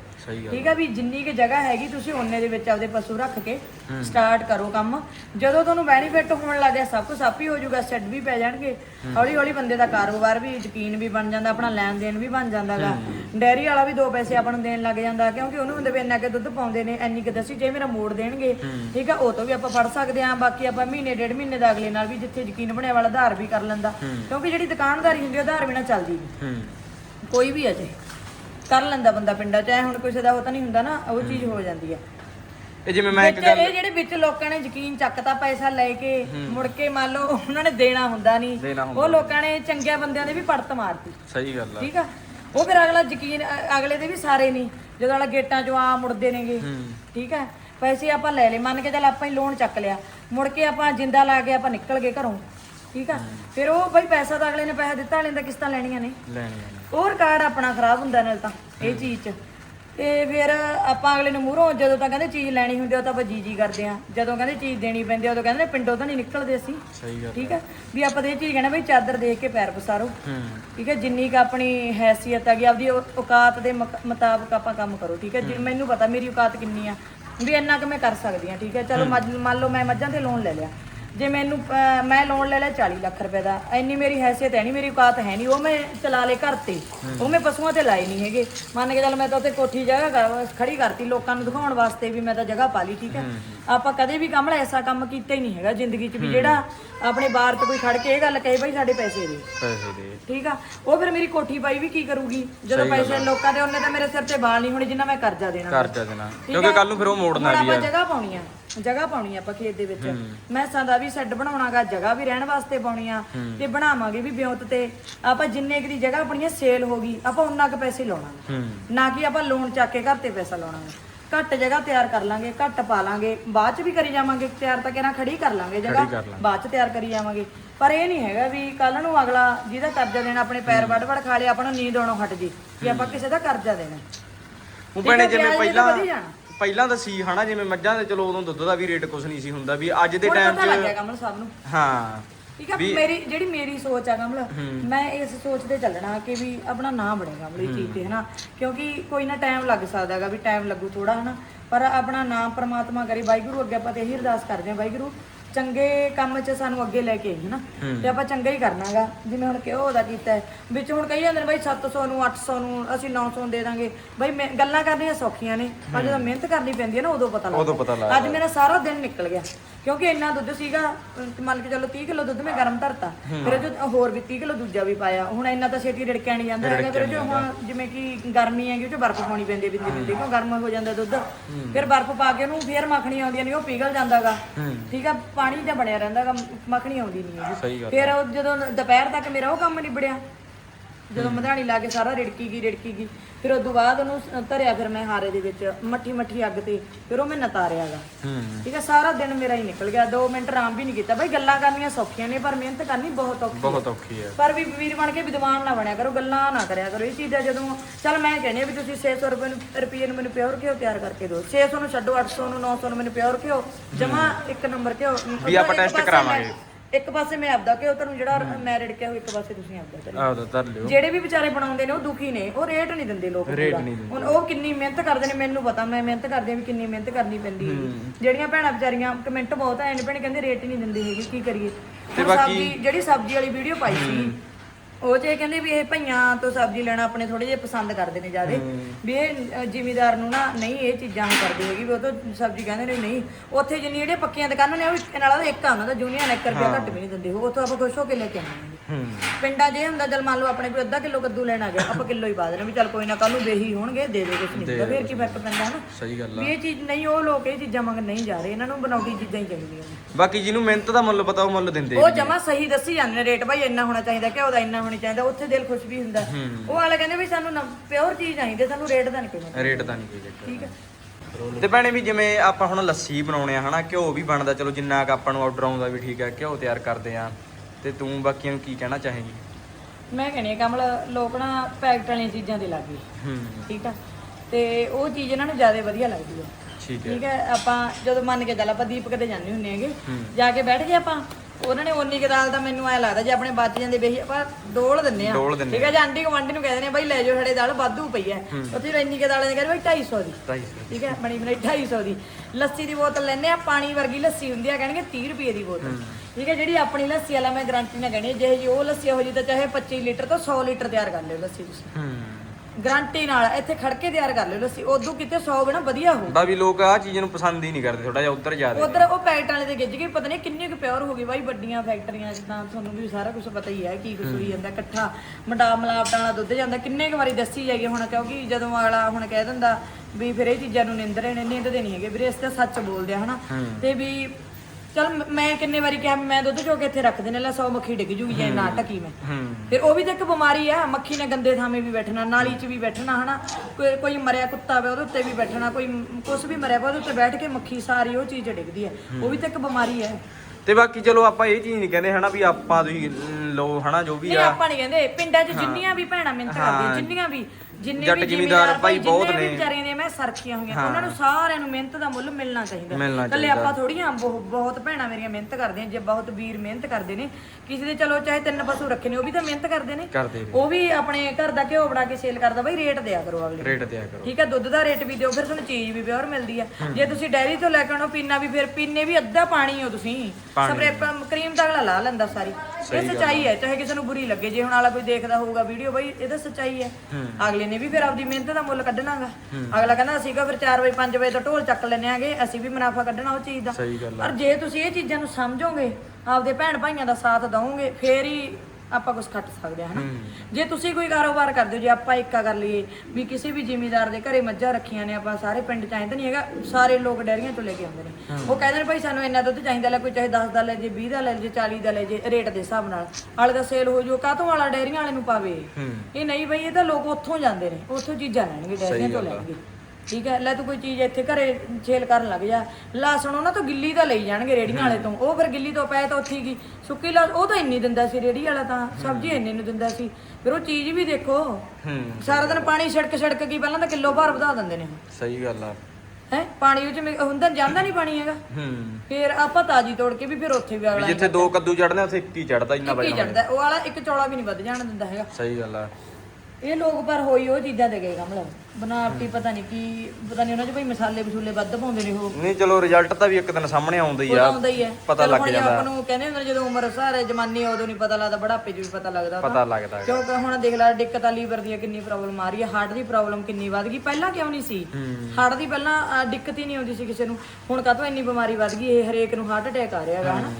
ਠੀਕ ਹੈ ਵੀ ਜਿੰਨੀ ਕਿ ਜਗ੍ਹਾ ਹੈਗੀ ਤੁਸੀਂ ਉਹਨੇ ਦੇ ਵਿੱਚ ਆਪਦੇ ਪਸ਼ੂ ਰੱਖ ਕੇ ਸਟਾਰਟ ਕਰੋ ਕੰਮ। ਜਦੋਂ ਤੁਹਾਨੂੰ ਬੈਨੀਫਿਟ ਹੋਣ ਲੱਗਿਆ ਸਭ ਕੁਝ ਆਪੀ ਹੋ ਜਾਊਗਾ ਸੈੱਟ ਵੀ ਪੈ ਜਾਣਗੇ। ਹੌਲੀ ਹੌਲੀ ਬੰਦੇ ਦਾ ਕਾਰੋਬਾਰ ਵੀ ਯਕੀਨ ਵੀ ਬਣ ਜਾਂਦਾ ਆਪਣਾ ਲੈਣ ਦੇਣ ਵੀ ਬਣ ਜਾਂਦਾਗਾ ਡੈਰੀ ਵਾਲਾ ਵੀ ਦੋ ਪੈਸੇ ਆਪਾਂ ਨੂੰ ਦੇਣ ਲੱਗ ਜਾਂਦਾ ਕਿਉਂਕਿ ਉਹਨੂੰ ਹੁੰਦੇ ਵੀ ਇੰਨਾ ਕਿ ਦੁੱਧ ਪਾਉਂਦੇ ਨੇ ਇੰਨੀ ਕਿ ਦੱਸੀ ਜੇ ਮੇਰਾ ਮੋੜ ਦੇਣਗੇ ਠੀਕ ਆ ਉਹ ਤੋਂ ਵੀ ਆਪਾਂ ਫੜ ਸਕਦੇ ਆ ਬਾਕੀ ਆਪਾਂ ਮਹੀਨੇ ਡੇਢ ਮਹੀਨੇ ਦਾ ਅਗਲੇ ਨਾਲ ਵੀ ਜਿੱਥੇ ਯਕੀਨ ਬਣਿਆ ਵਾਲਾ ਆਧਾਰ ਵੀ ਕਰ ਲੈਂਦਾ। ਕਿਉਂਕਿ ਜਿਹੜੀ ਦੁਕਾਨਦਾਰੀ ਹੁੰਦੀ ਆਧਾਰ ਬਿਨਾ ਚੱਲਦੀ ਨਹੀਂ ਹੂੰ। ਕੋਈ ਵੀ ਅਜੇ ਕਰ ਲੈਂਦਾ ਬੰਦਾ ਪਿੰਡਾਂ ਚ ਐ ਹੁਣ ਕਿਸੇ ਦਾ ਉਹ ਤਾਂ ਨਹੀਂ ਹੁੰਦਾ ਨਾ ਉਹ ਚੀਜ਼ ਹੋ ਜਾਂਦੀ ਆ। ਇਹ ਜਿਵੇਂ ਮੈਂ ਇੱਕ ਵਿੱਚ ਇਹ ਜਿਹੜੇ ਵਿੱਚ ਲੋਕਾਂ ਨੇ ਯਕੀਨ ਚੱਕਤਾ ਪੈਸਾ ਲੈ ਕੇ ਮੁੜ ਕੇ ਮੰਨ ਲਓ ਉਹਨਾਂ ਨੇ ਦੇਣਾ ਹੁੰਦਾ ਨਹੀਂ। ਦੇਣਾ ਹੁੰਦਾ ਉਹ ਲੋਕਾਂ ਨੇ ਚੰਗਿਆਂ ਬੰਦਿਆਂ ਦੇ ਵੀ ਪੜਤ ਮਾਰਤੀ। ਸਹੀ ਗੱਲ ਆ। ਠੀਕ ਆ? ਉਹ ਫਿਰ ਅਗਲਾ ਯਕੀਨ ਅ- ਅਗਲੇ ਦੇ ਵੀ ਸਾਰੇ ਨਹੀਂ। ਜਦੋਂ ਅਗਲਾ ਗੇਟਾਂ ਚੋਂ ਆ ਮੁੜਦੇ ਨੇਗੇ। ਠੀਕ ਹੈ ਪੈਸੇ ਆਪਾਂ ਲੈ ਲਏ। ਮੰਨ ਕੇ ਚੱਲ ਆਪਾਂ ਹੀ ਲੋਨ ਚੱਕ ਲਿਆ। ਮੁੜ ਕੇ ਆਪਾਂ ਜਿੰਦਾ ਲਾ ਕੇ ਆਪਾਂ ਨਿਕਲ ਗਏ ਘਰੋਂ। ਠੀਕ ਆ? ਫਿਰ ਉਹ ਬਈ ਪੈਸਾ ਤਾਂ ਅਗਲੇ ਨੇ ਪੈਸਾ ਦਿੱਤਾ ਅਗਲੇ ਨੇ ਤਾਂ ਕਿਸ਼ਤਾਂ ਲੈਣੀਆਂ ਨੇ। ਲੈਣੀ ਆ ਉਹ ਰਿਕਾਰਡ ਆਪਣਾ ਖਰਾਬ ਹੁੰਦਾ ਨਾਲ ਤਾਂ ਇਹ ਚੀਜ਼ 'ਚ। ਤੇ ਫਿਰ ਆਪਾਂ ਅਗਲੇ ਨੂੰ ਮੂਹਰੋਂ ਜਦੋਂ ਤਾਂ ਕਹਿੰਦੇ ਚੀਜ਼ ਲੈਣੀ ਹੁੰਦੀ ਆ, ਉਹ ਤਾਂ ਆਪਾਂ ਜੀ ਜੀ ਕਰਦੇ ਆ। ਜਦੋਂ ਕਹਿੰਦੇ ਚੀਜ਼ ਦੇਣੀ ਪੈਂਦੀ ਆ, ਉਦੋਂ ਕਹਿੰਦੇ ਨੇ ਪਿੰਡੋਂ ਤਾਂ ਨਹੀਂ ਨਿਕਲਦੇ ਅਸੀਂ। ਸਹੀ ਗੱਲ ਠੀਕ ਹੈ ਵੀ ਆਪਾਂ ਤਾਂ ਇਹ ਚੀਜ਼ ਕਹਿਣਾ ਬਈ ਚਾਦਰ ਦੇਖ ਕੇ ਪੈਰ ਪਸਾਰੋ। ਠੀਕ ਹੈ ਜਿੰਨੀ ਕ ਆਪਣੀ ਹੈਸੀਅਤ ਹੈਗੀ ਆਪਦੀ ਔਕਾਤ ਦੇ ਮੁਤਾਬਕ ਆਪਾਂ ਕੰਮ ਕਰੋ। ਠੀਕ ਹੈ। ਜੀ ਮੈਨੂੰ ਪਤਾ ਮੇਰੀ ਔਕਾਤ ਕਿੰਨੀ ਆ। ਵੀ ਇੰਨਾ ਕੁ ਮੈਂ ਕਰ ਸਕਦੀ ਆ। ਠੀਕ ਹੈ। ਚਲੋ ਮੰਨ ਲਓ ਮੈਂ ਮੱਝਾਂ ਤੇ ਲੋਨ ਲੈ ਲਿਆ। ਜੇ ਮੈਨੂੰ ਅਹ, ਮੈਂ ਲੋਨ ਲੈ ਲਿਆ 40 ਲੱਖ ਰੁਪਏ ਦਾ। ਇੰਨੀ ਮੇਰੀ ਹੈਸੀਅਤ ਹੈ ਨਹੀਂ ਮੇਰੀ ਔਕਾਤ ਹੈ ਨਹੀਂ ਉਹ ਮੈਂ ਚਲਾ ਲੇ ਘਰ ਤੇ। ਉਹ ਮੈਂ ਪਸ਼ੂਆਂ ਤੇ ਲਾਏ ਨਹੀਂ ਹੈਗੇ। ਮੰਨ ਕੇ ਚੱਲ ਮੈਂ ਤਾਂ ਉੱਥੇ ਕੋਠੀ ਜਗ੍ਹਾ ਕਰ- ਖੜੀ ਕਰਤੀ ਲੋਕਾਂ ਨੂੰ ਦਿਖਾਉਣ ਵਾਸਤੇ ਵੀ ਮੈਂ ਤਾਂ ਜਗ੍ਹਾ ਪਾ ਲਈ ਠੀਕ ਹੈ। ਆਪਾਂ ਕਦੇ ਵੀ ਕਮਲ ਐਸਾ ਕੰਮ ਕੀਤਾ ਹੀ ਨਹੀਂ ਹੈਗਾ ਜ਼ਿੰਦਗੀ 'ਚ ਵੀ ਜਿਹੜਾ ਆਪਣੇ ਬਾਹਰ ਤੇ ਕੋਈ ਖੜ ਕੇ ਇਹ ਗੱਲ ਕਹੇ ਬਈ ਸਾਡੇ ਪੈਸੇ ਦੇ। ਪੈਸੇ ਦੇ। ਠੀਕ ਆ? ਉਹ ਫਿਰ ਮੇਰੀ ਕੋਠੀ ਪਾਈ ਵੀ ਕੀ ਕਰੂਗੀ? ਜਦੋਂ ਪੈਸੇ ਲੋਕਾਂ ਦੇ ਉਹਨੇ ਤਾਂ ਮੇਰੇ ਸਿਰ ਤੇ ਬਾਲ ਨਹੀਂ ਹੋਣੇ ਜਿੰਨਾ ਮੈਂ ਕਰਜ਼ਾ ਦੇਣਾ। ਕਰਜ਼ਾ ਦੇਣਾ। ਕਿਉਂਕਿ ਕੱਲ ਨੂੰ ਫਿਰ ਉਹ ਮੋੜਨਾ ਵੀ ਆਪਾਂ ਆ। ਜਗ੍ਹਾ ਪਾਉਣੀ ਆ। ਜਗ੍ਹਾ ਪਾਉਣੀ ਆ ਆਪਾਂ ਖੇਤ ਦੇ ਵਿੱਚ। ਮੈਸਾਂ ਦਾ ਵੀ ਸੈੱਟ ਬਣਾਉਣਾਗਾ ਜਗ੍ਹਾ ਵੀ ਰਹਿਣ ਵਾਸਤੇ ਪਾਉਣੀ ਆ ਤੇ ਬਣਾਵਾਂਗੇ ਵੀ ਬਿਉਂਤ ਤੇ। ਆਪਾਂ ਜਿੰਨੇ ਕੁ ਦੀ ਜਗ੍ਹਾ ਆਪਣੀ ਸੇਲ ਹੋ ਗਈ ਆਪਾਂ ਉਹਨਾਂ ਕੁ ਪੈਸੇ ਲਾਉਣਾ। ਨਾ ਕਿ ਆਪਾਂ ਲੋਨ ਚੱਕ ਕੇ ਘਰ ਤੇ ਪੈਸਾ ਲਾਉਣਾ। ਘੱਟ ਜਗ੍ਹਾ ਤਿਆਰ ਕਰ ਲਾਂਗੇ ਘੱਟ ਪਾ ਲਾਂਗੇ। ਬਾਅਦ ਚ ਵੀ ਕਰੀ ਜਾਵਾਂਗੇ ਤਿਆਰ ਤਾਂ ਕਿਹਨਾਂ ਖੜੀ ਕਰ ਲਾਂਗੇ ਜਗ੍ਹਾ। ਕਰ ਲਾਂਗੇ। ਬਾਅਦ ਚ ਤਿਆਰ ਕਰੀ ਜਾਵਾਂਗੇ। ਪਰ ਇਹ ਨਹੀਂ ਹੈਗਾ ਵੀ ਕੱਲ ਨੂੰ ਅਗਲਾ ਜਿਹਦਾ ਕਰਜ਼ਾ ਦੇਣਾ ਆਪਣੇ ਪੈਰ ਵੱਢ ਵੱਢ ਖਾ ਲਿਆ ਆਪਾਂ ਨੂੰ ਨੀਂਦ ਆਉਣੋਂ ਹਟ ਜੇ ਕਿ ਆਪਾਂ ਕਿਸੇ ਦਾ ਕਰਜ਼ਾ ਦੇਣਾ। ਉਹ ਭੈਣੇ ਜਿਵੇਂ ਵਿਆਜ ਪਹਿਲਾਂ ਵਧੀ ਜਾਣਾ। ਪਹਿਲਾਂ ਤਾਂ ਸੀ ਹਨਾ ਜਿਵੇਂ ਮੱਝਾਂ ਦੇ ਚਲੋ ਉਦੋਂ ਦੁੱਧ ਦਾ ਵੀ ਰੇਟ ਕੁਝ ਨਹੀਂ ਸੀ ਹੁੰਦਾ ਵੀ ਅੱਜ ਦੇ ਹੁਣ ਟਾਈਮ ਪਤਾ ਲੱਗਿਆ 'ਚ ਕਮਲ ਸਾਹਿਬ ਨੂੰ। ਹਾਂ। ਠੀਕ ਆ ਮੇਰੀ ਜਿਹੜੀ ਮੇਰੀ ਸੋਚ ਆ ਕਮਲ ਮੈਂ ਇਸ ਸੋਚ ਤੇ ਚੱਲਣਾ ਕਿ ਵੀ ਆਪਣਾ ਨਾਂ ਬਣੇਗਾ ਕਮਲ ਇਹ ਚੀਜ਼ ਤੇ ਹਨਾ? ਕਿਉਂਕਿ ਕੋਈ ਨਾ ਟਾਈਮ ਲੱਗ ਸਕਦਾ ਹੈਗਾ ਵੀ ਟਾਈਮ ਲੱਗੂ ਥੋੜਾ ਹਨਾ? ਪਰ ਆਪਣਾ ਨਾਮ ਪ੍ਰਮਾਤਮਾ ਕਰੇ। ਵਾਹਿਗੁਰੂ ਅੱਗੇ ਆਪਾਂ ਤੇ ਇਹੀ ਅਰਦਾਸ ਕਰਦੇ ਹਾਂ ਵਾਹਿਗੁਰੂ। ਚੰਗੇ ਕੰਮ 'ਚ ਸਾਨੂੰ ਅੱਗੇ ਲੈ ਕੇ ਆਈ ਹਨਾ? ਤੇ ਆਪਾਂ ਚੰਗਾ ਹੀ ਕਰਨਾਗਾ। ਜਿਵੇਂ ਹੁਣ ਕਿਉਂ ਉਹਦਾ ਕੀਤਾ ਹੈ। ਵਿੱਚ ਹੁਣ ਕਹੀ ਜਾਂਦੇ ਨੇ ਬਾਈ 700 ਨੂੰ 800 ਨੂੰ ਅਸੀਂ 900 ਦੇ ਦਾਂਗੇ। ਬਾਈ ਮੈਂ ਗੱਲਾਂ ਕਰਨੀਆਂ ਸੌਖੀਆਂ ਨੇ ਪਰ ਜਦੋਂ ਮਿਹਨਤ ਕਰਨੀ ਪੈਂਦੀ ਹੈ ਨਾ ਉਦੋਂ ਪਤਾ ਲੱਗਦਾ। ਉਦੋਂ ਪਤਾ ਲੱਗਦਾ। ਅੱਜ ਮੇਰਾ ਸਾਰਾ ਦਿਨ ਨਿਕਲ ਗਿਆ। ਕਿਉਂਕਿ ਇੰਨਾ ਦੁੱਧ ਸੀਗਾ ਮੰਨ ਕੇ ਚੱਲੋ 30 ਕਿਲੋ ਦੁੱਧ ਮੈਂ ਗਰਮ ਧਰਤਾ। ਫਿਰ 'ਚੋਂ ਹੋਰ ਵੀ 30 ਕਿਲੋ ਦੂਜਾ ਵੀ ਪਾਇਆ। ਹੁਣ ਇੰਨਾ ਤਾਂ ਛੇਤੀ ਰਿੜਕਿਆ ਨਹੀਂ ਜਾਂਦਾ ਹੈਗਾ। ਫਿਰ 'ਚੋਂ ਹੁਣ ਜਿਵੇਂ ਕਿ ਗਰਮੀ ਹੈਗੀ ਉਹ ਚ ਬਰਫ਼ ਪਾਉਣੀ ਪੈਂਦੀ ਹੈ ਬਿੰਦੀ ਬਿੰਦੀ। ਕਿਉਂ ਗਰਮ ਹੋ ਜਾਂਦਾ ਦੁੱਧ? ਫਿਰ ਬਰਫ਼ ਪਾ ਕੇ ਉਹਨੂੰ ਫੇਰ ਮੱਖਣੀ ਆਉਂਦੀਆਂ ਨੇ ਉਹ ਪਿਘਲ ਜਾਂਦਾਗਾ। ਠੀਕ ਆ ਪਾਣੀ ਜਿਹਾ ਬਣਿਆ ਰਹਿੰਦਾਗਾ ਮੱਖਣੀ ਆਉਂਦੀ ਨਹੀਂ ਹੈਗੀ। ਸਹੀ ਗੱਲ ਫਿਰ ਉਹ ਜਦੋਂ ਦੁਪਹਿਰ ਤੱਕ ਮੇਰਾ ਉਹ ਕੰਮ ਨਿਬੜਿਆ ਜਦੋਂ ਮਧਾਣੀ ਲਾ ਕੇ ਸਾਰਾ ਰਿੜਕੀ ਗਈ ਰਿੜਕੀ ਗਈ ਫਿਰ ਉਸ ਤੋਂ ਬਾਅਦ ਉਹਨੂੰ ਧਰਿਆ ਫਿਰ ਮੈਂ ਹਾਰੇ ਦੇ ਵਿੱਚ ਮੱਠੀ ਮੱਠੀ ਅੱਗ ਤੇ ਫਿਰ ਉਹ ਮੈਂ ਨਤਾਰਿਆਗਾ ਠੀਕ ਹੈ ਸਾਰਾ ਦਿਨ ਮੇਰਾ ਹੀ ਨਿਕਲ ਗਿਆ 2 ਮਿੰਟ ਆਰਾਮ ਵੀ ਨਹੀਂ ਕੀਤਾ। ਬਈ ਗੱਲਾਂ ਕਰਨੀਆਂ ਸੌਖੀਆਂ ਨੇ ਪਰ ਮਿਹਨਤ ਕਰਨੀ ਬਹੁਤ ਔਖੀ ਬਹੁਤ ਔਖੀ ਹੈ ਪਰ ਵੀ ਵੀਰ ਬਣ ਕੇ ਵਿਦਵਾਨ ਨਾ ਬਣਿਆ ਕਰੋ ਗੱਲਾਂ ਨਾ ਕਰਿਆ ਕਰੋ। ਇਹ ਚੀਜ਼ਾਂ ਜਦੋਂ ਚੱਲ ਮੈਂ ਕਹਿੰਦੀ ਵੀ ਤੁਸੀਂ 600 ਰੁਪਏ ਨੂੰ ਰੁਪਏ ਨੂੰ ਮੈਨੂੰ ਪਿਓਰ ਘਿਓ ਤਿਆਰ ਕਰਕੇ ਦਿਓ। 600 ਨੂੰ ਛੱਡੋ 800 ਨੂੰ 900 ਨੂੰ ਮੈਨੂੰ ਪਿਓਰ ਘਿਓ ਜਮਾ ਇੱਕ ਨੰਬਰ ਘਿਓ। ਵੀ ਆਪਾਂ ਪਾਸੇ ਕਰਾਵਾਂਗੇ। ਇੱਕ ਪਾਸੇ ਮੈਂ ਆਪਦਾ ਘਿਓ ਤੁਹਾਨੂੰ ਜਿਹੜਾ ਮੈਂ ਰਿੜਕਿਆ ਹੋ ਇੱਕ ਪਾਸੇ ਤੁਸੀਂ ਆਪਦਾ ਧਰਿਓ। ਆਹ ਤਾਂ ਧਰ ਲਿਓ ਜਿਹੜੇ ਵੀ ਵਿਚਾਰੇ ਬਣਾਉਂਦੇ ਨੇ ਉਹ ਦੁਖੀ ਨੇ ਉਹ ਰੇਟ ਨਹੀਂ ਦਿੰਦੇ ਲੋਕ ਰੇਟ। ਨਹੀਂ ਦਿੰਦੇ। ਹੁਣ ਉਹ ਕਿੰਨੀ ਮਿਹਨਤ ਕਰਦੇ ਨੇ ਮੈਨੂੰ ਪਤਾ ਮੈਂ ਮਿਹਨਤ ਕਰਦੀ ਹਾਂ ਵੀ ਕਿੰਨੀ ਮਿਹਨਤ ਕਰਨੀ ਪੈਂਦੀ ਹੈ ਜਿਹੜੀਆਂ ਭੈਣਾਂ ਵਿਚਾਰੀਆਂ ਕਮੈਂਟ ਬਹੁਤ ਆਏ ਨੇ ਭੈਣੇ ਕਹਿੰਦੇ ਰੇਟ ਹੀ ਨਹੀਂ ਦਿੰਦੇ ਹੈਗੇ ਕੀ ਕਰੀਏ ਤੇ ਬਾਕੀ- ਜਿਹੜੀ ਸਬਜ਼ੀ ਵਾਲੀ ਵੀਡੀਓ ਪਾਈ ਸੀ ਉਹ ਇਹ ਕਹਿੰਦੇ ਵੀ ਇਹ ਭਈਆਂ ਤੋਂ ਸਬਜ਼ੀ ਲੈਣਾ ਆਪਣੇ ਥੋੜੇ ਜਿਹਾ ਪਸੰਦ ਕਰਦੇ ਨੇ ਜਿਆਦੇ। ਵੀ ਇਹ ਜ਼ਿਮੀਦਾਰ ਨੂੰ ਨਾ ਨਹੀਂ ਇਹ ਚੀਜ਼ਾਂ ਨਹੀਂ ਕਰਦੇ ਹੈਗੀ ਵੀ ਉਹ ਤੋਂ ਸਬਜ਼ੀ ਕਹਿੰਦੇ ਨੇ ਨਹੀਂ। ਉੱਥੇ ਜਿੰਨੀ ਜਿਹੜੀਆਂ ਪੱਕੀਆਂ ਦੁਕਾਨਾਂ ਨੇ ਉਹ ਇੱਕ ਨਾਲ ਉਹਦਾ ਇੱਕ ਆ ਉਹਨਾਂ ਦਾ ਜੂਨੀਅਰ 1 ਰੁਪਿਆ ਘੱਟ ਵੀ ਨਹੀਂ ਦਿੰਦੇ ਉਹ। ਉੱਥੋਂ ਆਪਾਂ ਖੁਸ਼ ਹੋ ਕੇ ਲੈ ਕੇ ਆਉਂਦੇ ਹਾਂ। ਪਿੰਡਾਂ ਇਹ ਹੁੰਦਾ ਚਲ ਮੰਨ ਲਓ ਆਪਣੇ ਕੋਲ ਅੱਧਾ ਕਿਲੋ ਕੱਦੂ ਲੈਣ ਆ ਗਿਆ ਆਪਾਂ ਕਿਲੋ ਹੀ ਪਾ ਦੇਣਾ ਵੀ ਚੱਲ ਕੋਈ ਨਾ ਕੱਲ ਨੂੰ ਬੇਹੀ ਹੋਣਗੇ ਦੇ ਦੇ ਕੁਛ ਨਹੀਂ ਹੁੰਦਾ ਫੇਰ ਕੀ ਫ਼ਰਕ ਪੈਂਦਾ ਹਨਾ? ਸਹੀ ਗੱਲ ਵੀ ਇਹ ਚੀਜ਼ ਨਹੀਂ ਉਹ ਲੋਕ ਇਹ ਚੀਜ਼ਾਂ ਮੰਗ ਨਹੀਂ ਜਾ ਰਹੇ ਇਹਨਾਂ ਨੂੰ ਬਣਾਉਟੀ ਚੀਜ਼ਾਂ ਹੀ ਚਾਹੀਦੀਆਂ ਨੇ। ਬਾਕੀ ਜਿਹਨੂੰ ਮਿਹਨਤ ਦਾ ਮੁੱਲ ਪਤਾ ਉਹ ਮੁੱਲ ਦਿੰਦੇ ਉਹ ਜਮਾ ਸਹੀ ਦੱਸੀ ਜਾਂਦੇ ਨੇ ਰੇਟ ਭਾਈ ਇੰਨਾ ਹੋਣਾ ਚਾਹੀਦਾ ਘਿਓ ਦਾ ਇੰਨਾ ਹੋਣਾ ਚਾਹੀਦਾ ਉੱਥੇ ਦਿਲ ਖੁਸ਼ ਵੀ ਹੁੰਦਾ। ਉਹ ਵਾਲੇ ਕਹਿੰਦੇ ਵੀ ਸਾਨੂੰ ਪਿਓਰ ਚੀਜ਼ ਚਾਹੀਦੀ ਸਾਨੂੰ ਰੇਟ ਦਾ ਨਹੀਂ ਕੋਈ ਰੇਟ ਦਾ ਨਹੀਂ ਕੋਈ ਚੱਕਰ। ਠੀਕ ਹੈ ਤੇ ਭੈਣੇ ਵੀ ਜਿਵੇਂ ਆਪਾਂ ਹੁਣ ਲੱਸੀ ਬਣਾਉਣੇ ਆ ਹਨਾ ਘਿਓ ਵੀ ਬਣਦਾ ਚਲੋ ਜਿੰਨਾ ਕੁ ਆਪਾਂ ਨੂੰ ਆਰਡਰ ਆਉਂਦਾ ਵੀ ਠੀਕ ਹੈ ਘਿਓ ਤਿਆਰ ਕਰਦੇ ਆ। ਤੇ ਤੂੰ ਬਾਕੀਆਂ ਨੂੰ ਕੀ ਕਹਿਣਾ ਚਾਹੇਂਗੀ? ਮੈਂ ਕਹਿੰਦੀ ਹਾਂ ਕਮਲ ਲੋਕ ਨਾ ਪੈਕਟ ਵਾਲੀਆਂ ਚੀਜ਼ਾਂ ਤੇ ਲੱਗ ਹੂੰ। ਠੀਕ ਆ? ਤੇ ਉਹ ਚੀਜ਼ ਇਹਨਾਂ ਨੂੰ ਜ਼ਿਆਦਾ ਵਧੀਆ ਲੱਗਦੀ ਠੀਕ ਹੈ ਠੀਕ ਹੈ ਆਪਾਂ ਜਦੋਂ ਮੰਨ ਕੇ ਚੱਲ ਆਪਾਂ ਦੀਪਕ ਤੇ ਜਾਂਦੇ ਹੁੰਨੇ ਹੈਗੇ ਜਾ ਕੇ ਬੈਠ ਗਏ ਆਪਾਂ। ਉਹਨਾਂ ਨੇ ਉਨੀ ਕੁ ਦਾਲ ਤਾਂ ਮੈਨੂੰ ਐ ਲੱਗਦਾ ਜੇ ਆਪਣੇ ਬਚ ਜਾਂਦੇ ਬੇਹੀ ਆਪਾਂ ਡੋਲ ਦਿੰਨੇ ਆ ਡੋਲ ਦਿੰਨੇ ਠੀਕ ਹੈ ਜੇ ਆਂਟੀ ਗਵਾਂਡੀ ਨੂੰ ਕਹਿੰਦੇ ਨੇ ਬਾਈ ਲੈ ਜਾਓ ਸਾਡੇ ਦਾਲ ਵਾਧੂ ਪਈ ਹੈ। ਉੱਥੇ ਇੰਨੀ ਕੁ ਦਾਲ ਨੇ ਕਹਿੰਦੇ ਬਾਈ 250 ਦੀ। 250 ਠੀਕ ਹੈ ਬਣੀ ਬਣਾਈ 250 ਦੀ। ਲੱਸੀ ਦੀ ਬੋਤਲ ਲੈਨੇ ਆ ਪਾਣੀ ਵਰਗੀ ਲੱਸੀ ਹੁੰਦੀ ਆ ਕਹਿਣਗੇ 30 ਰੁਪਏ ਦੀ ਬੋਤਲ। ਠੀਕ ਹੈ ਜਿਹੜੀ ਆਪਣੀ ਲੱਸੀ ਵਾਲਾ ਮੈਂ ਗਾਰੰਟੀ ਨਾਲ ਕਹਿਣੀ ਜੇ ਜੀ ਉਹ ਲੱਸੀ ਹੋ ਜੀ ਤਾਂ ਚਾਹੇ 25 ਲੀਟਰ ਤੋਂ 100 ਲੀਟਰ ਤਿਆਰ ਕਰ ਲਿਓ ਲੱਸੀ ਤੁਸੀਂ। ਹੂੰ। ਗਾਰੰਟੀ ਨਾਲ ਇੱਥੇ ਖੜ ਕੇ ਤਿਆਰ ਕਰ ਲਿਓ ਲੱਸੀ। ਉਦੋਂ ਕਿਤੇ 100 ਬਣਾ ਵਧੀਆ ਹੋ ਬਾ ਵੀ ਲੋਕ ਆ ਚੀਜ਼ ਨੂੰ ਪਸੰਦ ਹੀ ਨਹੀਂ ਕਰਦੇ ਥੋੜਾ ਜਿਹਾ ਉੱਧਰ ਜਾ ਰਹੇ। ਉਧਰ ਉਹ ਪੈਕਟ ਵਾਲੇ ਤੇ ਗਿੱਜ ਗਏ ਪਤਾ ਨਹੀਂ ਕਿੰਨੀ ਕੁ ਪਿਓਰ ਹੋ ਗਈ ਬਾਈ ਵੱਡੀਆਂ ਫੈਕਟਰੀਆਂ ਜਿੱਦਾਂ ਤੁਹਾਨੂੰ ਵੀ ਸਾਰਾ ਕੁਝ ਪਤਾ ਹੀ ਹੈ ਕੀ ਕੁਝ ਹੋਈ ਜਾਂਦਾ ਇਕੱਠਾ ਮਟਾ ਮਲਾਵਟਾਂ ਵਾਲਾ ਦੁੱਧ ਜਾਂਦਾ ਕਿੰਨੇ ਕੁ ਵਾਰੀ ਦੱਸੀ ਜਾਈਏ ਹੁਣ ਕਿਉਂਕਿ ਜਦੋਂ ਅਗਲਾ ਹੁਣ ਕਹਿ ਦਿੰਦਾ ਵੀ ਫਿਰ ਇਹ ਚੀਜ਼ਾਂ ਨੂੰ ਨਿੰਦਰੇ ਨੇ ਨਿੰਦਦੇ ਨਹੀਂ ਹੈਗੇ। ਵੀਰੇ ਇਸ ਤੇ ਸੱਚ ਬੋਲਦੇ ਆ ਹਨਾ? ਤੇ ਵੀ ਚਲ ਮੈਂ ਕਿੰਨੇ ਵਾਰੀ ਕਿਹਾ ਮੈਂ ਦੁੱਧ ਚੋ ਕੇ ਇੱਥੇ ਰੱਖ ਦੇਣੇ ਲੈ 100 ਮੱਖੀ ਡਿੱਗ ਜੂਗੀ ਜੇ ਨਾ ਟਕੀ ਮੈਂ। ਫਿਰ ਉਹ ਵੀ ਤਾਂ ਇੱਕ ਬਿਮਾਰੀ ਆ ਮੱਖੀ ਨੇ ਗੰਦੇ ਥਾਵੇਂ ਵੀ ਬੈਠਣਾ ਨਾਲੀ 'ਚ ਵੀ ਬੈਠਣਾ ਹਨਾ? ਕੋਈ ਕੋਈ ਮਰਿਆ ਕੁੱਤਾ ਵੇ ਉਹਦੇ ਉੱਤੇ ਵੀ ਬੈਠਣਾ ਕੋਈ ਕੁਛ ਵੀ ਮਰਿਆ ਉਹਦੇ ਉੱਤੇ ਬੈਠ ਕੇ ਮੱਖੀ ਸਾਰੀ ਉਹ ਚੀਜ਼ ਡਿੱਗਦੀ ਹੈ ਉਹ ਵੀ ਤਾਂ ਇੱਕ ਬਿਮਾਰੀ ਹੈ ਤੇ ਬਾਕੀ ਚਲੋ ਆਪਾਂ ਇਹ ਚੀਜ਼ ਨਹੀਂ ਕਹਿੰਦੇ ਹਨਾ ਵੀ ਆਪਾਂ ਤੁਸੀਂ ਲੋ ਹਨਾ ਜੋ ਵੀ ਨਹੀਂ ਆ। ਆਪਾਂ ਨਹੀਂ ਕਹਿੰਦੇ ਪਿੰਡਾਂ 'ਚ ਜਿੰਨੀਆਂ ਵੀ ਭੈਣਾਂ ਮਿਹਨਤ ਕਰਦੀਆਂ ਜਿੰਨੀਆਂ ਵੀ ਜਿੰਨੇ ਜੱਟ ਜ਼ਿਮੀਂਦਾਰ ਭਾਈ ਬਹੁਤ ਨੇ। ਵਿਚਾਰੀਆਂ ਨੇ ਮੈਂ ਸਰਖੀਆਂ ਹੋਈਆਂ। ਉਹਨਾਂ ਨੂੰ ਸਾਰਿਆਂ ਨੂੰ ਮਿਹਨਤ ਦਾ ਮੁੱਲ ਮਿਲਣਾ ਚਾਹੀਦਾ। ਕੱਲੇ ਆਪਾਂ ਥੋੜੀਆਂ ਬਹੁਤ ਭੈਣਾਂ ਮੇਰੀਆਂ ਮਿਹਨਤ ਕਰਦੀਆਂ ਜੇ ਬਹੁਤ ਵੀਰ ਮਿਹਨਤ ਕਰਦੇ ਨੇ। ਕਿਸੇ ਦੇ ਚਲੋ ਚਾਹੇ ਤਿੰਨ ਪਸ਼ੂ ਰੱਖੇ ਨੇ ਉਹ ਵੀ ਤਾਂ ਮਿਹਨਤ ਕਰਦੇ ਨੇ। ਉਹ ਵੀ ਆਪਣੇ ਘਰ ਦਾ ਘਿਓ ਬਣਾ ਕੇ ਸੇਲ ਕਰਦਾ ਬਈ ਰੇਟ ਦਿਆ ਕਰੋ ਅਗਲੇ। ਰੇਟ ਦਿਆ ਕਰੋ। ਠੀਕ ਹੈ ਦੁੱਧ ਦਾ ਰੇਟ ਵੀ ਦਿਓ ਫਿਰ ਤੁਹਾਨੂੰ ਚੀਜ਼ ਵੀ ਪਿਓਰ ਮਿਲਦੀ ਹੈ। ਜੇ ਤੁਸੀਂ ਡੈਰੀ ਤੋਂ ਲੈ ਕੇ ਆਉਣਾ ਪੀਣਾ ਵੀ ਫਿਰ ਪੀਨੇ ਵੀ ਅੱਧਾ ਪਾਣੀ ਹੋ ਤੁਸੀਂ। ਸਪਰੇ ਕਰੀਮ ਤਾਂ ਅਗਲਾ ਲਾ ਲੈਂਦਾ ਸਾਰੀ। ਇਹ ਸੱਚਾਈ ਹੈ ਚਾਹੇ ਕਿਸੇ ਨੂੰ ਬੁਰੀ ਲੱਗੇ ਜੇ ਹੁਣ ਵਾਲਾ ਕੋਈ ਦੇਖਦਾ ਹੋਊਗਾ ਵੀਡੀਓ ਬਈ ਇਹ ਤਾਂ ਸੱਚਾਈ ਹੈ। ਅਗਲੇ ਨੇ ਵੀ ਫਿਰ ਆਪਦੀ ਮਿਹਨਤ ਦਾ ਮੁੱਲ ਕੱਢਣਾਗਾ। ਅਗਲਾ ਕਹਿੰਦਾ ਅਸੀਂ ਕਾ ਫਿਰ 4 ਵਜੇ 5 ਵਜੇ ਤੋਂ ਢੋਲ ਚੱਕ ਲੈਣੇ ਆਗੇ ਅਸੀਂ ਵੀ ਮੁਨਾਫਾ ਕੱਢਣਾ ਉਹ ਚੀਜ਼ ਦਾ। ਸਹੀ ਗੱਲ ਪਰ ਜੇ ਤੁਸੀਂ ਇਹ ਚੀਜ਼ਾਂ ਨੂੰ ਸਮਝੋਗੇ ਆਪਦੇ ਭੈਣ ਭਾਈਆਂ ਦਾ ਸਾਥ ਦਵੋਗੇ ਫੇਰ ਹੀ ਆਪਾਂ ਕੁਝ ਖੱਟ ਸਕਦੇ ਹਾਂ ਹਨਾ? ਜੇ ਤੁਸੀਂ ਕੋਈ ਕਾਰੋਬਾਰ ਕਰਦੇ ਹੋ ਜੇ ਆਪਾਂ ਇੱਕਾ ਕਰ ਲਈਏ ਵੀ ਕਿਸੇ ਵੀ ਜ਼ਿਮੀਦਾਰ ਦੇ ਘਰੇ ਮੱਝਾਂ ਰੱਖੀਆਂ ਨੇ ਆਪਾਂ ਸਾਰੇ ਪਿੰਡ ਚ ਐਂ ਤਾਂ ਨਹੀਂ ਹੈਗਾ ਸਾਰੇ ਲੋਕ ਡੈਰੀਆਂ ਤੋਂ ਲੈ ਕੇ ਆਉਂਦੇ ਨੇ। ਉਹ ਕਹਿੰਦੇ ਨੇ ਭਾਈ ਸਾਨੂੰ ਇੰਨਾ ਦੁੱਧ ਚਾਹੀਦਾ ਲੈ ਕੋਈ ਚਾਹੇ 10 ਦਾ ਲੈ ਜੇ 20 ਦਾ ਲੈ ਜੇ 40 ਦਾ ਲੈ ਜੇ ਰੇਟ ਦੇ ਹਿਸਾਬ ਨਾਲ। ਆਲੇ ਦਾ ਸੇਲ ਹੋ ਜਾਊ ਕਾਹਤੋਂ ਵਾਲਾ ਡੈਰੀਆਂ ਵਾਲੇ ਨੂੰ ਪਾਵੇ? ਇਹ ਨਹੀਂ ਬਈ ਇਹ ਤਾਂ ਲੋਕ ਉੱਥੋਂ ਜਾਂਦੇ ਨੇ ਉੱਥੋਂ ਚੀਜ਼ਾਂ ਲੈਣਗੇ ਡੈਰੀਆਂ ਤੋਂ ਲੈਣਗੇ। ਠੀਕ ਹੈ ਲੈ ਤੂੰ ਕੋਈ ਚੀਜ਼ ਇੱਥੇ ਘਰੇ ਛੇਲ ਕਰਨ ਲੱਗ ਜਾ। ਲਸਣ ਉਹਨਾਂ ਤੋਂ ਗਿੱਲੀ ਦਾ ਲਈ ਜਾਣਗੇ ਰੇੜੀਆਂ ਵਾਲੇ ਤੋਂ। ਉਹ ਫਿਰ ਗਿੱਲੀ ਤੋਂ ਪਏ ਤਾਂ ਉੱਥੇ ਹੀ ਗਈ। ਸੁੱਕੀ ਲਾ ਉਹ ਤਾਂ ਇੰਨੀ ਦਿੰਦਾ ਸੀ ਰੇੜੀ ਵਾਲਾ ਤਾਂ ਸਬਜ਼ੀ ਇੰਨੇ ਨੂੰ ਦਿੰਦਾ ਸੀ। ਫਿਰ ਉਹ ਚੀਜ਼ ਵੀ ਦੇਖੋ ਹੂੰ। ਸਾਰਾ ਦਿਨ ਪਾਣੀ ਛਿੜਕ ਛਿੜਕ ਕੀ ਪਹਿਲਾਂ ਤਾਂ ਕਿਲੋ ਭਾਰ ਵਧਾ ਦਿੰਦੇ ਨੇ ਸਹੀ ਗੱਲ ਆ। ਹੈ ਪਾਣੀ ਵਿੱਚ ਮਿ- ਹੁੰਦਾ ਜਾਂਦਾ ਨਹੀਂ ਪਾਣੀ ਹੈਗਾ। ਹੂੰ। ਫਿਰ ਆਪਾਂ ਤਾਜੀ ਤੋੜ ਕੇ ਵੀ ਫਿਰ ਉੱਥੇ ਵੀ ਅਗਲਾ ਜਿੱਥੇ ਦੋ ਕੱਦੂ ਚੜਨੇ ਉੱਥੇ ਇੱਕ ਹੀ ਚੜਦਾ ਇੰਨਾ ਕੀ ਵਜਨ ਚੜਦਾ ਉਹ ਵਾਲਾ ਇੱਕ ਚੌਲਾ ਵੀ ਨਹੀਂ ਵੱਧ ਜਾਣ ਦਿੰਦਾ ਹੈਗਾ। ਸਹੀ ਗੱਲ ਆ। ਇਹ ਲੋਕ ਪਰ ਹੋਈ ਉਹ ਚੀਜ਼ਾਂ ਤੇ ਗਏ ਕਮਲ ਬਨਾਵਟੀ ਪਤਾ ਨਹੀਂ ਕੀ ਪਤਾ ਨਹੀਂ ਉਹਨਾਂ 'ਚ ਕੋਈ ਮਸਾਲੇ ਮਸੂਲੇ ਵੱਧ ਪਾਉਂਦੇ ਨੇ ਉਹ। ਨਹੀਂ ਚਲੋ ਰਿਜ਼ਲਟ ਤਾਂ ਵੀ ਇੱਕ ਦਿਨ ਸਾਹਮਣੇ ਆਉਂਦਾ ਹੀ ਉਹ ਆ ਆਉਂਦਾ ਹੀ ਹੈ ਪਤਾ ਲੱਗ ਜਾਂਦਾ। ਆਪਾਂ ਨੂੰ ਕਹਿੰਦੇ ਹੁੰਦੇ ਨੇ ਜਦੋਂ ਉਮਰ ਸਾਰੇ ਜਮਾਨੀ ਉਦੋਂ ਨਹੀਂ ਪਤਾ ਲੱਗਦਾ ਬੁਢਾਪੇ 'ਚ ਵੀ ਪਤਾ ਲੱਗਦਾ। ਪਤਾ ਲੱਗਦਾ। ਕਿਉਂਕਿ ਹੁਣ ਦੇਖ ਲੈ ਦਿੱਕਤ ਆ ਲੀਵਰ ਦੀ ਕਿੰਨੀ ਪ੍ਰੋਬਲਮ ਆ ਰਹੀ ਹੈ ਹਾਰਟ ਦੀ ਪ੍ਰੋਬਲਮ ਕਿੰਨੀ ਵੱਧ ਗਈ। ਪਹਿਲਾਂ ਕਿਉਂ ਨਹੀਂ ਸੀ? ਹਾਰਟ ਦੀ ਪਹਿਲਾਂ ਅਹ, ਦਿੱਕਤ ਹੀ ਨਹੀਂ ਆਉਂਦੀ ਸੀ ਕਿਸੇ ਨੂੰ। ਹੁਣ ਕਾਹਤੋਂ ਇੰਨੀ ਬਿਮਾਰੀ ਵੱਧ ਗਈ ਇਹ ਹਰੇਕ ਨੂੰ ਹਾਰਟ ਅਟੈਕ ਆ ਰਿਹਾ ਹੈਗਾ ਹਨਾ?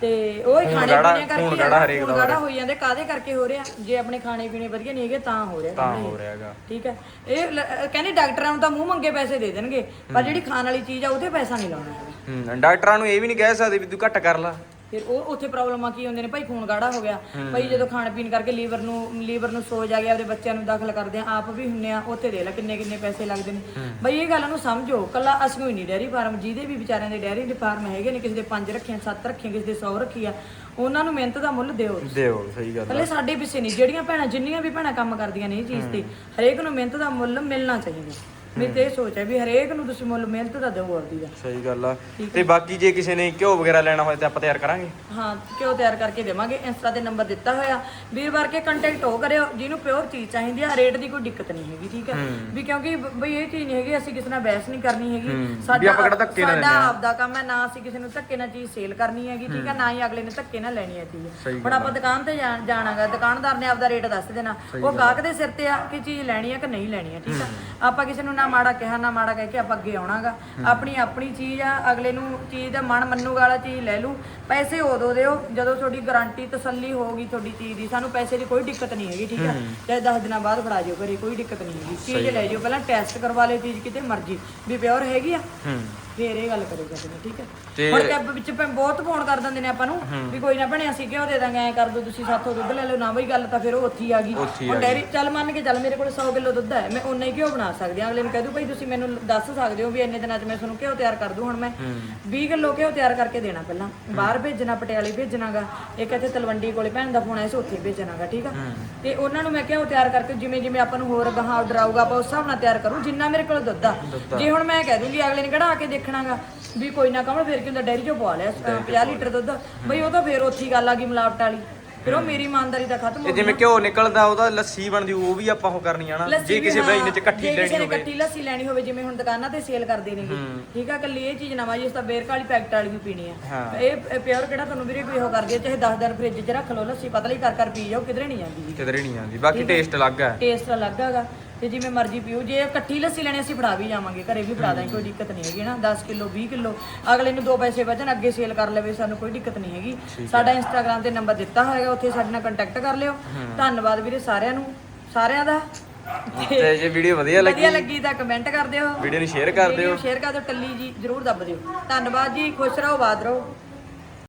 ਤੇ ਉਹ ਹੀ ਖਾਣੇ ਗਾੜਾ- ਪੀਣੇ ਕਰਕੇ ਖੂਨ ਗਾੜਾ ਹਰੇਕ ਖੂਨ ਗਾੜਾ ਹੋਈ ਜਾਂਦੇ ਕਾਦੇ ਕਰਕੇ ਹੋ ਰਿਹਾ? ਜੇ ਆਪਣੇ ਖਾਣੇ ਪੀਣੇ ਵਧੀਆ ਨਹੀਂ ਹੈਗੇ ਤਾਂ ਹੋ ਰਿਹਾ ਤਾਂ ਹੋ ਰਿਹਾਗਾ ਠੀਕ ਹੈ। ਇਹ ਲ- ਅਹ, ਕਹਿੰਦੇ ਡਾਕਟਰਾਂ ਨੂੰ ਤਾਂ ਮੂੰਹ ਮੰਗੇ ਪੈਸੇ ਦੇ ਦੇਣਗੇ ਪਰ ਜਿਹੜੀ ਖਾਣ ਵਾਲੀ ਚੀਜ਼ ਆ ਉਹਤੇ ਪੈਸਾ ਨਹੀਂ ਲਾਉਣਾ ਹੈਗਾ। ਹੂੰ ਡਾਕਟਰਾਂ ਨੂੰ ਇਹ ਵੀ ਨਹੀਂ ਕਹਿ ਸਕਦੇ ਵੀ ਤੂੰ ਘੱਟ ਕਰ ਲਾ। ਫਿਰ ਉਹ ਉੱਥੇ ਪ੍ਰੋਬਲਮਾਂ ਕੀ ਹੁੰਦੀਆਂ ਨੇ? ਭਾਈ ਖੂਨ ਗਾੜਾ ਹੋ ਗਿਆ। ਭਾਈ ਜਦੋਂ ਖਾਣ ਪੀਣ ਕਰਕੇ ਲੀਵਰ ਨੂੰ ਲੀਵਰ ਨੂੰ ਸੋਜ ਆ ਗਿਆ ਉਹਦੇ ਬੱਚਿਆਂ ਨੂੰ ਦਾਖਲ ਕਰਦੇ ਆ ਆਪ ਵੀ ਹੁੰਨੇ ਆ ਉੱਥੇ ਦੇ ਲੈ ਕਿੰਨੇ ਕਿੰਨੇ ਪੈਸੇ ਲੱਗਦੇ ਨੇ। ਭਾਈ ਇਹ ਗੱਲ ਨੂੰ ਸਮਝੋ ਕੱਲਾ ਅਸੀਂ ਹੀ ਨਹੀਂ ਡੈਰੀ ਫਾਰਮ ਜਿਹਦੇ ਵੀ ਵਿਚਾਰਿਆਂ ਦੇ ਡੈਰੀ ਦੇ ਫਾਰਮ ਹੈਗੇ ਨੇ ਕਿਸੇ ਦੇ 5 ਰੱਖੇ 7 ਰੱਖੇ ਕਿਸੇ ਦੇ 100 ਰੱਖੀ ਆ ਉਹਨਾਂ ਨੂੰ ਮਿਹਨਤ ਦਾ ਮੁੱਲ ਦਿਓ ਦਿਓ ਸਹੀ ਗੱਲ ਕੱਲੇ ਸਾਡੇ ਪਿੱਛੇ ਨਹੀਂ ਜਿਹੜੀਆਂ ਭੈਣਾਂ ਜਿੰਨੀਆਂ ਵੀ ਭੈਣਾਂ ਕੰਮ ਕਰਦੀਆਂ ਨੇ ਇਹ ਚੀਜ਼ ਤੇ ਹਰੇਕ ਨੂੰ ਮਿਹਨਤ ਦਾ ਮੁੱਲ ਮਿਲਣਾ ਚਾਹੀਦਾ। ਮੇਰੀ ਤੇ ਇਹ ਸੋਚ ਹੈ ਵੀ ਹਰੇਕ ਨੂੰ ਤੁਸੀਂ ਮੁੱਲ ਮਿਹਨਤ ਦਾ ਦਿਓ ਆਪਦੀ ਦਾ। ਸਹੀ ਗੱਲ ਆ। ਤੇ ਬਾਕੀ ਜੇ ਕਿਸੇ ਨੇ ਘਿਓ ਵਗੈਰਾ ਲੈਣਾ ਹੋਏ ਤਾਂ ਆਪਾਂ ਤਿਆਰ ਕਰਾਂਗੇ। ਹਾਂ ਕਿਉਂ ਤਿਆਰ ਕਰਕੇ ਦੇਵਾਂਗੇ। ਇੰਸਟਾ ਤੇ ਨੰਬਰ ਦਿੱਤਾ ਹੋਇਆ। ਵੀਰਵਾਰ ਕੇ ਕੰਟੈਕਟ ਹੋ ਕਰਿਓ ਜਿਹਨੂੰ ਪਿਓਰ ਚੀਜ਼ ਚਾਹੀਦੀ ਆ ਰੇਟ ਦੀ ਕੋਈ ਦਿੱਕਤ ਨਹੀਂ ਹੈਗੀ ਠੀਕ ਹੈ। ਵੀ ਕਿਉਂਕਿ ਬ- ਬਈ ਇਹ ਚੀਜ਼ ਨਹੀਂ ਹੈਗੀ ਅਸੀਂ ਕਿਸੇ ਨਾਲ ਬਹਿਸ ਨਹੀਂ ਕਰਨੀ ਹੈਗੀ। ਸਾਡਾ ਆਪਦਾ ਕੰਮ ਹੈ ਨਾ ਅਸੀਂ ਕਿਸੇ ਨੂੰ ਧੱਕੇ ਨਾਲ ਚੀਜ਼ ਸੇਲ ਕਰਨੀ ਹੈਗੀ ਠੀਕ ਹੈ। ਨਾ ਹੀ ਅਗਲੇ ਨੇ ਧੱਕੇ ਨਾਲ ਲੈਣੀ ਹੈ ਚੀਜ਼। ਹੁਣ ਆਪਾਂ ਦੁਕਾਨ ਤੇ ਜਾਣ- ਜਾਣਾਗਾ ਦੁਕਾਨਦਾਰ ਨੇ ਆਪਦਾ ਰੇਟ ਦੱਸ ਦੇਣਾ। ਉਹ ਗਾਹਕ ਦੇ ਸਿਰ ਤੇ ਆ ਕਿ ਚੀਜ਼ ਲੈਣੀ ਹੈ ਕਿ ਨਹੀਂ ਲੈਣੀ ਹੈ ਠੀਕ ਹੈ। ਆਪਾਂ ਕਿਸੇ ਨੂੰ ਨਾ ਮਾੜਾ ਕਿਹਾ ਨਾ ਮਾੜਾ ਕਹਿ ਕੇ ਆਪਾਂ ਅੱਗੇ ਆਉਣਾਗਾ। ਆਪਣੀ ਆਪਣੀ ਚੀਜ਼ ਆ ਅਗਲੇ ਨੂੰ ਚੀਜ਼ ਦਾ ਮਨ ਮੰਨੂਗਾ ਵਾਲਾ ਚੀਜ਼ ਲੈ ਲੂ ਪੈਸੇ ਉਦੋਂ ਦਿਓ ਜਦੋਂ ਤੁਹਾਡੀ ਗਾਰੰਟੀ ਤਸੱਲੀ ਹੋਊਗੀ ਤੁਹਾਡੀ ਚੀਜ਼ ਦੀ। ਸਾਨੂੰ ਪੈਸੇ ਦੀ ਕੋਈ ਦਿੱਕਤ ਨਹੀਂ ਹੈਗੀ ਠੀਕ ਹੈ। ਚਾਹੇ 10 ਦਿਨਾਂ ਬਾਅਦ ਫੜਾ ਜਿਓ ਘਰੇ ਕੋਈ ਦਿੱਕਤ ਨਹੀਂ ਹੈਗੀ। ਚੀਜ਼ ਲੈ ਜਿਓ ਪਹਿਲਾਂ ਟੈਸਟ ਕਰਵਾ ਲਿਓ ਚੀਜ਼ ਕਿਤੇ ਮਰਜ਼ੀ। ਵੀ ਪਿਓਰ ਹੈਗੀ ਆ। ਹੂੰ। ਫੇਰ ਇਹ ਗੱਲ ਕਰੋ ਕਰਦੇ ਨੇ ਠੀਕ ਹੈ? ਤੇ- ਹੁਣ ਕੈਬ ਵਿੱਚ ਭੈ- ਬਹੁਤ ਫੋਨ ਕਰ ਦਿੰਦੇ ਨੇ ਆਪਾਂ ਨੂੰ ਵੀ ਕੋਈ ਨਾ ਭਣੇ ਅਸੀਂ ਕਿਉਂ ਦੇ ਦਾਂਗੇ ਐ ਕਰ ਦੋ ਤੁਸੀਂ ਸਾਥੋਂ ਦੁੱਧ ਲੈ ਲਓ ਨਾ ਬਈ ਗੱਲ ਤਾਂ ਫਿਰ ਉਹ ਉੱਥੇ ਆ ਗਈ। ਉੱਥੇ ਹੀ ਹੁਣ ਡੈਰੀ ਚੱਲ ਮੰਨ ਕੇ ਚੱਲ ਮੇਰੇ ਕੋਲ 100 ਕਿਲੋ ਦੁੱਧ ਹੈ ਮੈਂ ਉਨਾ ਹੀ ਕਿਉਂ ਬਣਾ ਸਕਦੀ ਹਾਂ। ਅਗਲੇ ਨੂੰ ਕਹਿ ਦੂ ਭਾਈ ਤੁਸੀਂ ਮੈਨੂੰ ਦੱਸ ਸਕਦੇ ਹੋ ਵੀ ਇੰਨੇ ਦਿਨਾਂ 'ਚ ਮੈਂ ਤੁਹਾਨੂੰ ਕਿਉਂ ਤਿਆਰ ਕਰ ਦੂੰ ਹੁਣ ਮੈਂ। 20 ਕਿਲੋ ਕਿਉਂ ਤਿਆਰ ਕਰਕੇ ਦੇਣਾ ਪਹਿਲਾਂ। ਬਾਹਰ ਭੇਜਣਾ ਪਟਿਆਲੇ ਭੇਜਣਾਗਾ। ਇੱਕ ਇੱਥੇ ਤਲਵੰਡੀ ਕੋਲੇ ਭੈਣ ਦਾ ਫੋਨ ਆਇਆ ਸੀ ਉੱਥੇ ਭੇਜਣਾਗਾ ਠੀਕ ਆ? ਤੇ ਉਹਨਾਂ ਨੂੰ ਮੈਂ ਉਹ ਤਿਆਰ ਕਰਕੇ ਜਿਵੇਂ ਜਿਵੇਂ ਆਪਾਂ ਨੂੰ ਹੋਰ ਗਾਹਾਂ ਆਰਡਰ ਆਊਗਾ ਆਪਾਂ ਉਸ ਹਿਸਾਬ ਨਾਲ ਤਿਆਰ ਕਰੂ ਜਿੰਨਾ ਮੇਰੇ ਕੋਲ ਦੁੱਧ ਆ। ਜੇ ਹੁਣ ਮੈਂ ਕਹਿ ਦੂੰਗੀ ਅਗਲੇ ਨੇ ਆ ਕੇ ਦੇਖਣਾਗਾ ਵੀ ਕੋਈ ਨਾ ਕਮਲ ਫੇਰ ਕੀ ਹੁੰਦਾ ਡੈਰੀ ਚੋਂ ਪਵਾ ਲਿਆ ਅ, 50 ਲੀਟਰ ਦੁੱਧ। ਬਈ ਉਹ ਤਾਂ ਫੇਰ ਉੱਥੀ ਗੱਲ ਆ ਗਈ ਮਿਲਾਵਟ ਵਾਲੀ। ਫਿਰ ਉਹ ਮੇਰੀ ਇਮਾਨਦਾਰੀ ਤਾਂ ਖਤਮ ਹੋ ਗਈ ਜਿਵੇਂ ਘਿਓ ਨਿਕਲਦਾ ਉਹਦਾ ਲੱਸੀ ਬਣਦੀ ਉਹ ਵੀ ਆਪਾਂ ਉਹ ਕਰਨੀ ਆ ਨਾ। ਜੇ ਕਿਸੇ ਬਾਈ ਨੇ ਚ ਇਕੱਠੀ ਲੈਣੀ ਹੋਵੇ। ਇਕੱਠੀ ਲੱਸੀ ਲੈਣੀ ਹੋਵੇ ਜਿਵੇਂ ਹੁਣ ਦੁਕਾਨਾਂ ਤੇ ਸੇਲ ਕਰਦੇ ਨੇਗੇ। ਠੀਕ ਆ ਕੱਲੀ ਇਹ ਚੀਜ਼ ਨਾ ਵਾ ਜੀ ਇਸ ਤਾਂ ਬੇਰਕ ਵਾਲੀ ਪੈਕਟ ਵਾਲੀ ਵੀ ਪੀਣੀ ਆ। ਇਹ ਪਿਓਰ ਕਿਹੜਾ ਤੁਹਾਨੂੰ ਵੀਰੇ ਕੋਈ ਉਹ ਕਰਦੀ ਚਾਹੇ 10 ਦਿਨ ਫ੍ਰਿਜ 'ਚ ਰੱਖ ਲਓ ਲੱਸੀ ਪਤਲੀ ਕਰ ਕਰ ਪੀ ਜਾਓ ਕਿਧਰੇ ਨਹੀਂ ਜਾਂਦੀ ਕਿਧਰੇ ਨਹੀਂ ਆਉਂਦੀ ਬਾਕੀ ਟੇਸਟ ਅਲੱਗ ਹੈ ਟੇਸਟ ਅਲੱਗ ਹੈਗਾ। ਤੇ ਜਿਵੇਂ ਮਰਜ਼ੀ ਪੀਓ ਜੇ ਇਕੱਠੀ ਲੱਸੀ ਲੈਣੀ ਅਸੀਂ ਫੜਾ ਵੀ ਜਾਵਾਂਗੇ ਘਰੇ ਵੀ ਫੜਾ ਦਾਂਗੇ ਕੋਈ ਦਿੱਕਤ ਨਹੀਂ ਹੈਗੀ ਨਾ 10 ਕਿਲੋ 20 ਕਿਲੋ ਅਗਲੇ ਨੂੰ ਦੋ ਪੈਸੇ ਬਚਣ ਅੱਗੇ ਸੇਲ ਕਰ ਲਵੇ ਸਾਨੂੰ ਕੋਈ ਦਿੱਕਤ ਨਹੀਂ ਹੈਗੀ। ਸਾਡਾ ਇੰਸਟਾਗ੍ਰam ਤੇ ਨੰਬਰ ਦਿੱਤਾ ਹੋਏਗਾ ਉੱਥੇ ਸਾਡੇ ਨਾਲ ਕੰਟੈਕਟ ਕਰ ਲਿਓ। ਧੰਨਵਾਦ ਵੀਰੇ ਸਾਰਿਆਂ ਨੂੰ ਸਾਰਿਆਂ ਦਾ। ਤੇ ਜੇ ਵੀਡੀਓ ਵਧੀਆ ਲੱਗੀ ਵਧੀਆ ਲੱਗੀ ਤਾਂ ਕਮੈਂਟ ਕਰ ਦਿਓ। ਵੀਡੀਓ ਨੂੰ ਸ਼ੇਅਰ ਕਰ ਦਿਓ। ਸ਼ੇਅਰ ਕਰ ਦਿਓ ਟੱਲੀ ਜੀ ਜਰੂਰ ਦੱਬ ਦਿਓ। ਧੰਨਵਾਦ ਜੀ ਖੁਸ਼ ਰਹੋ ਬਾਦ ਰਹੋ।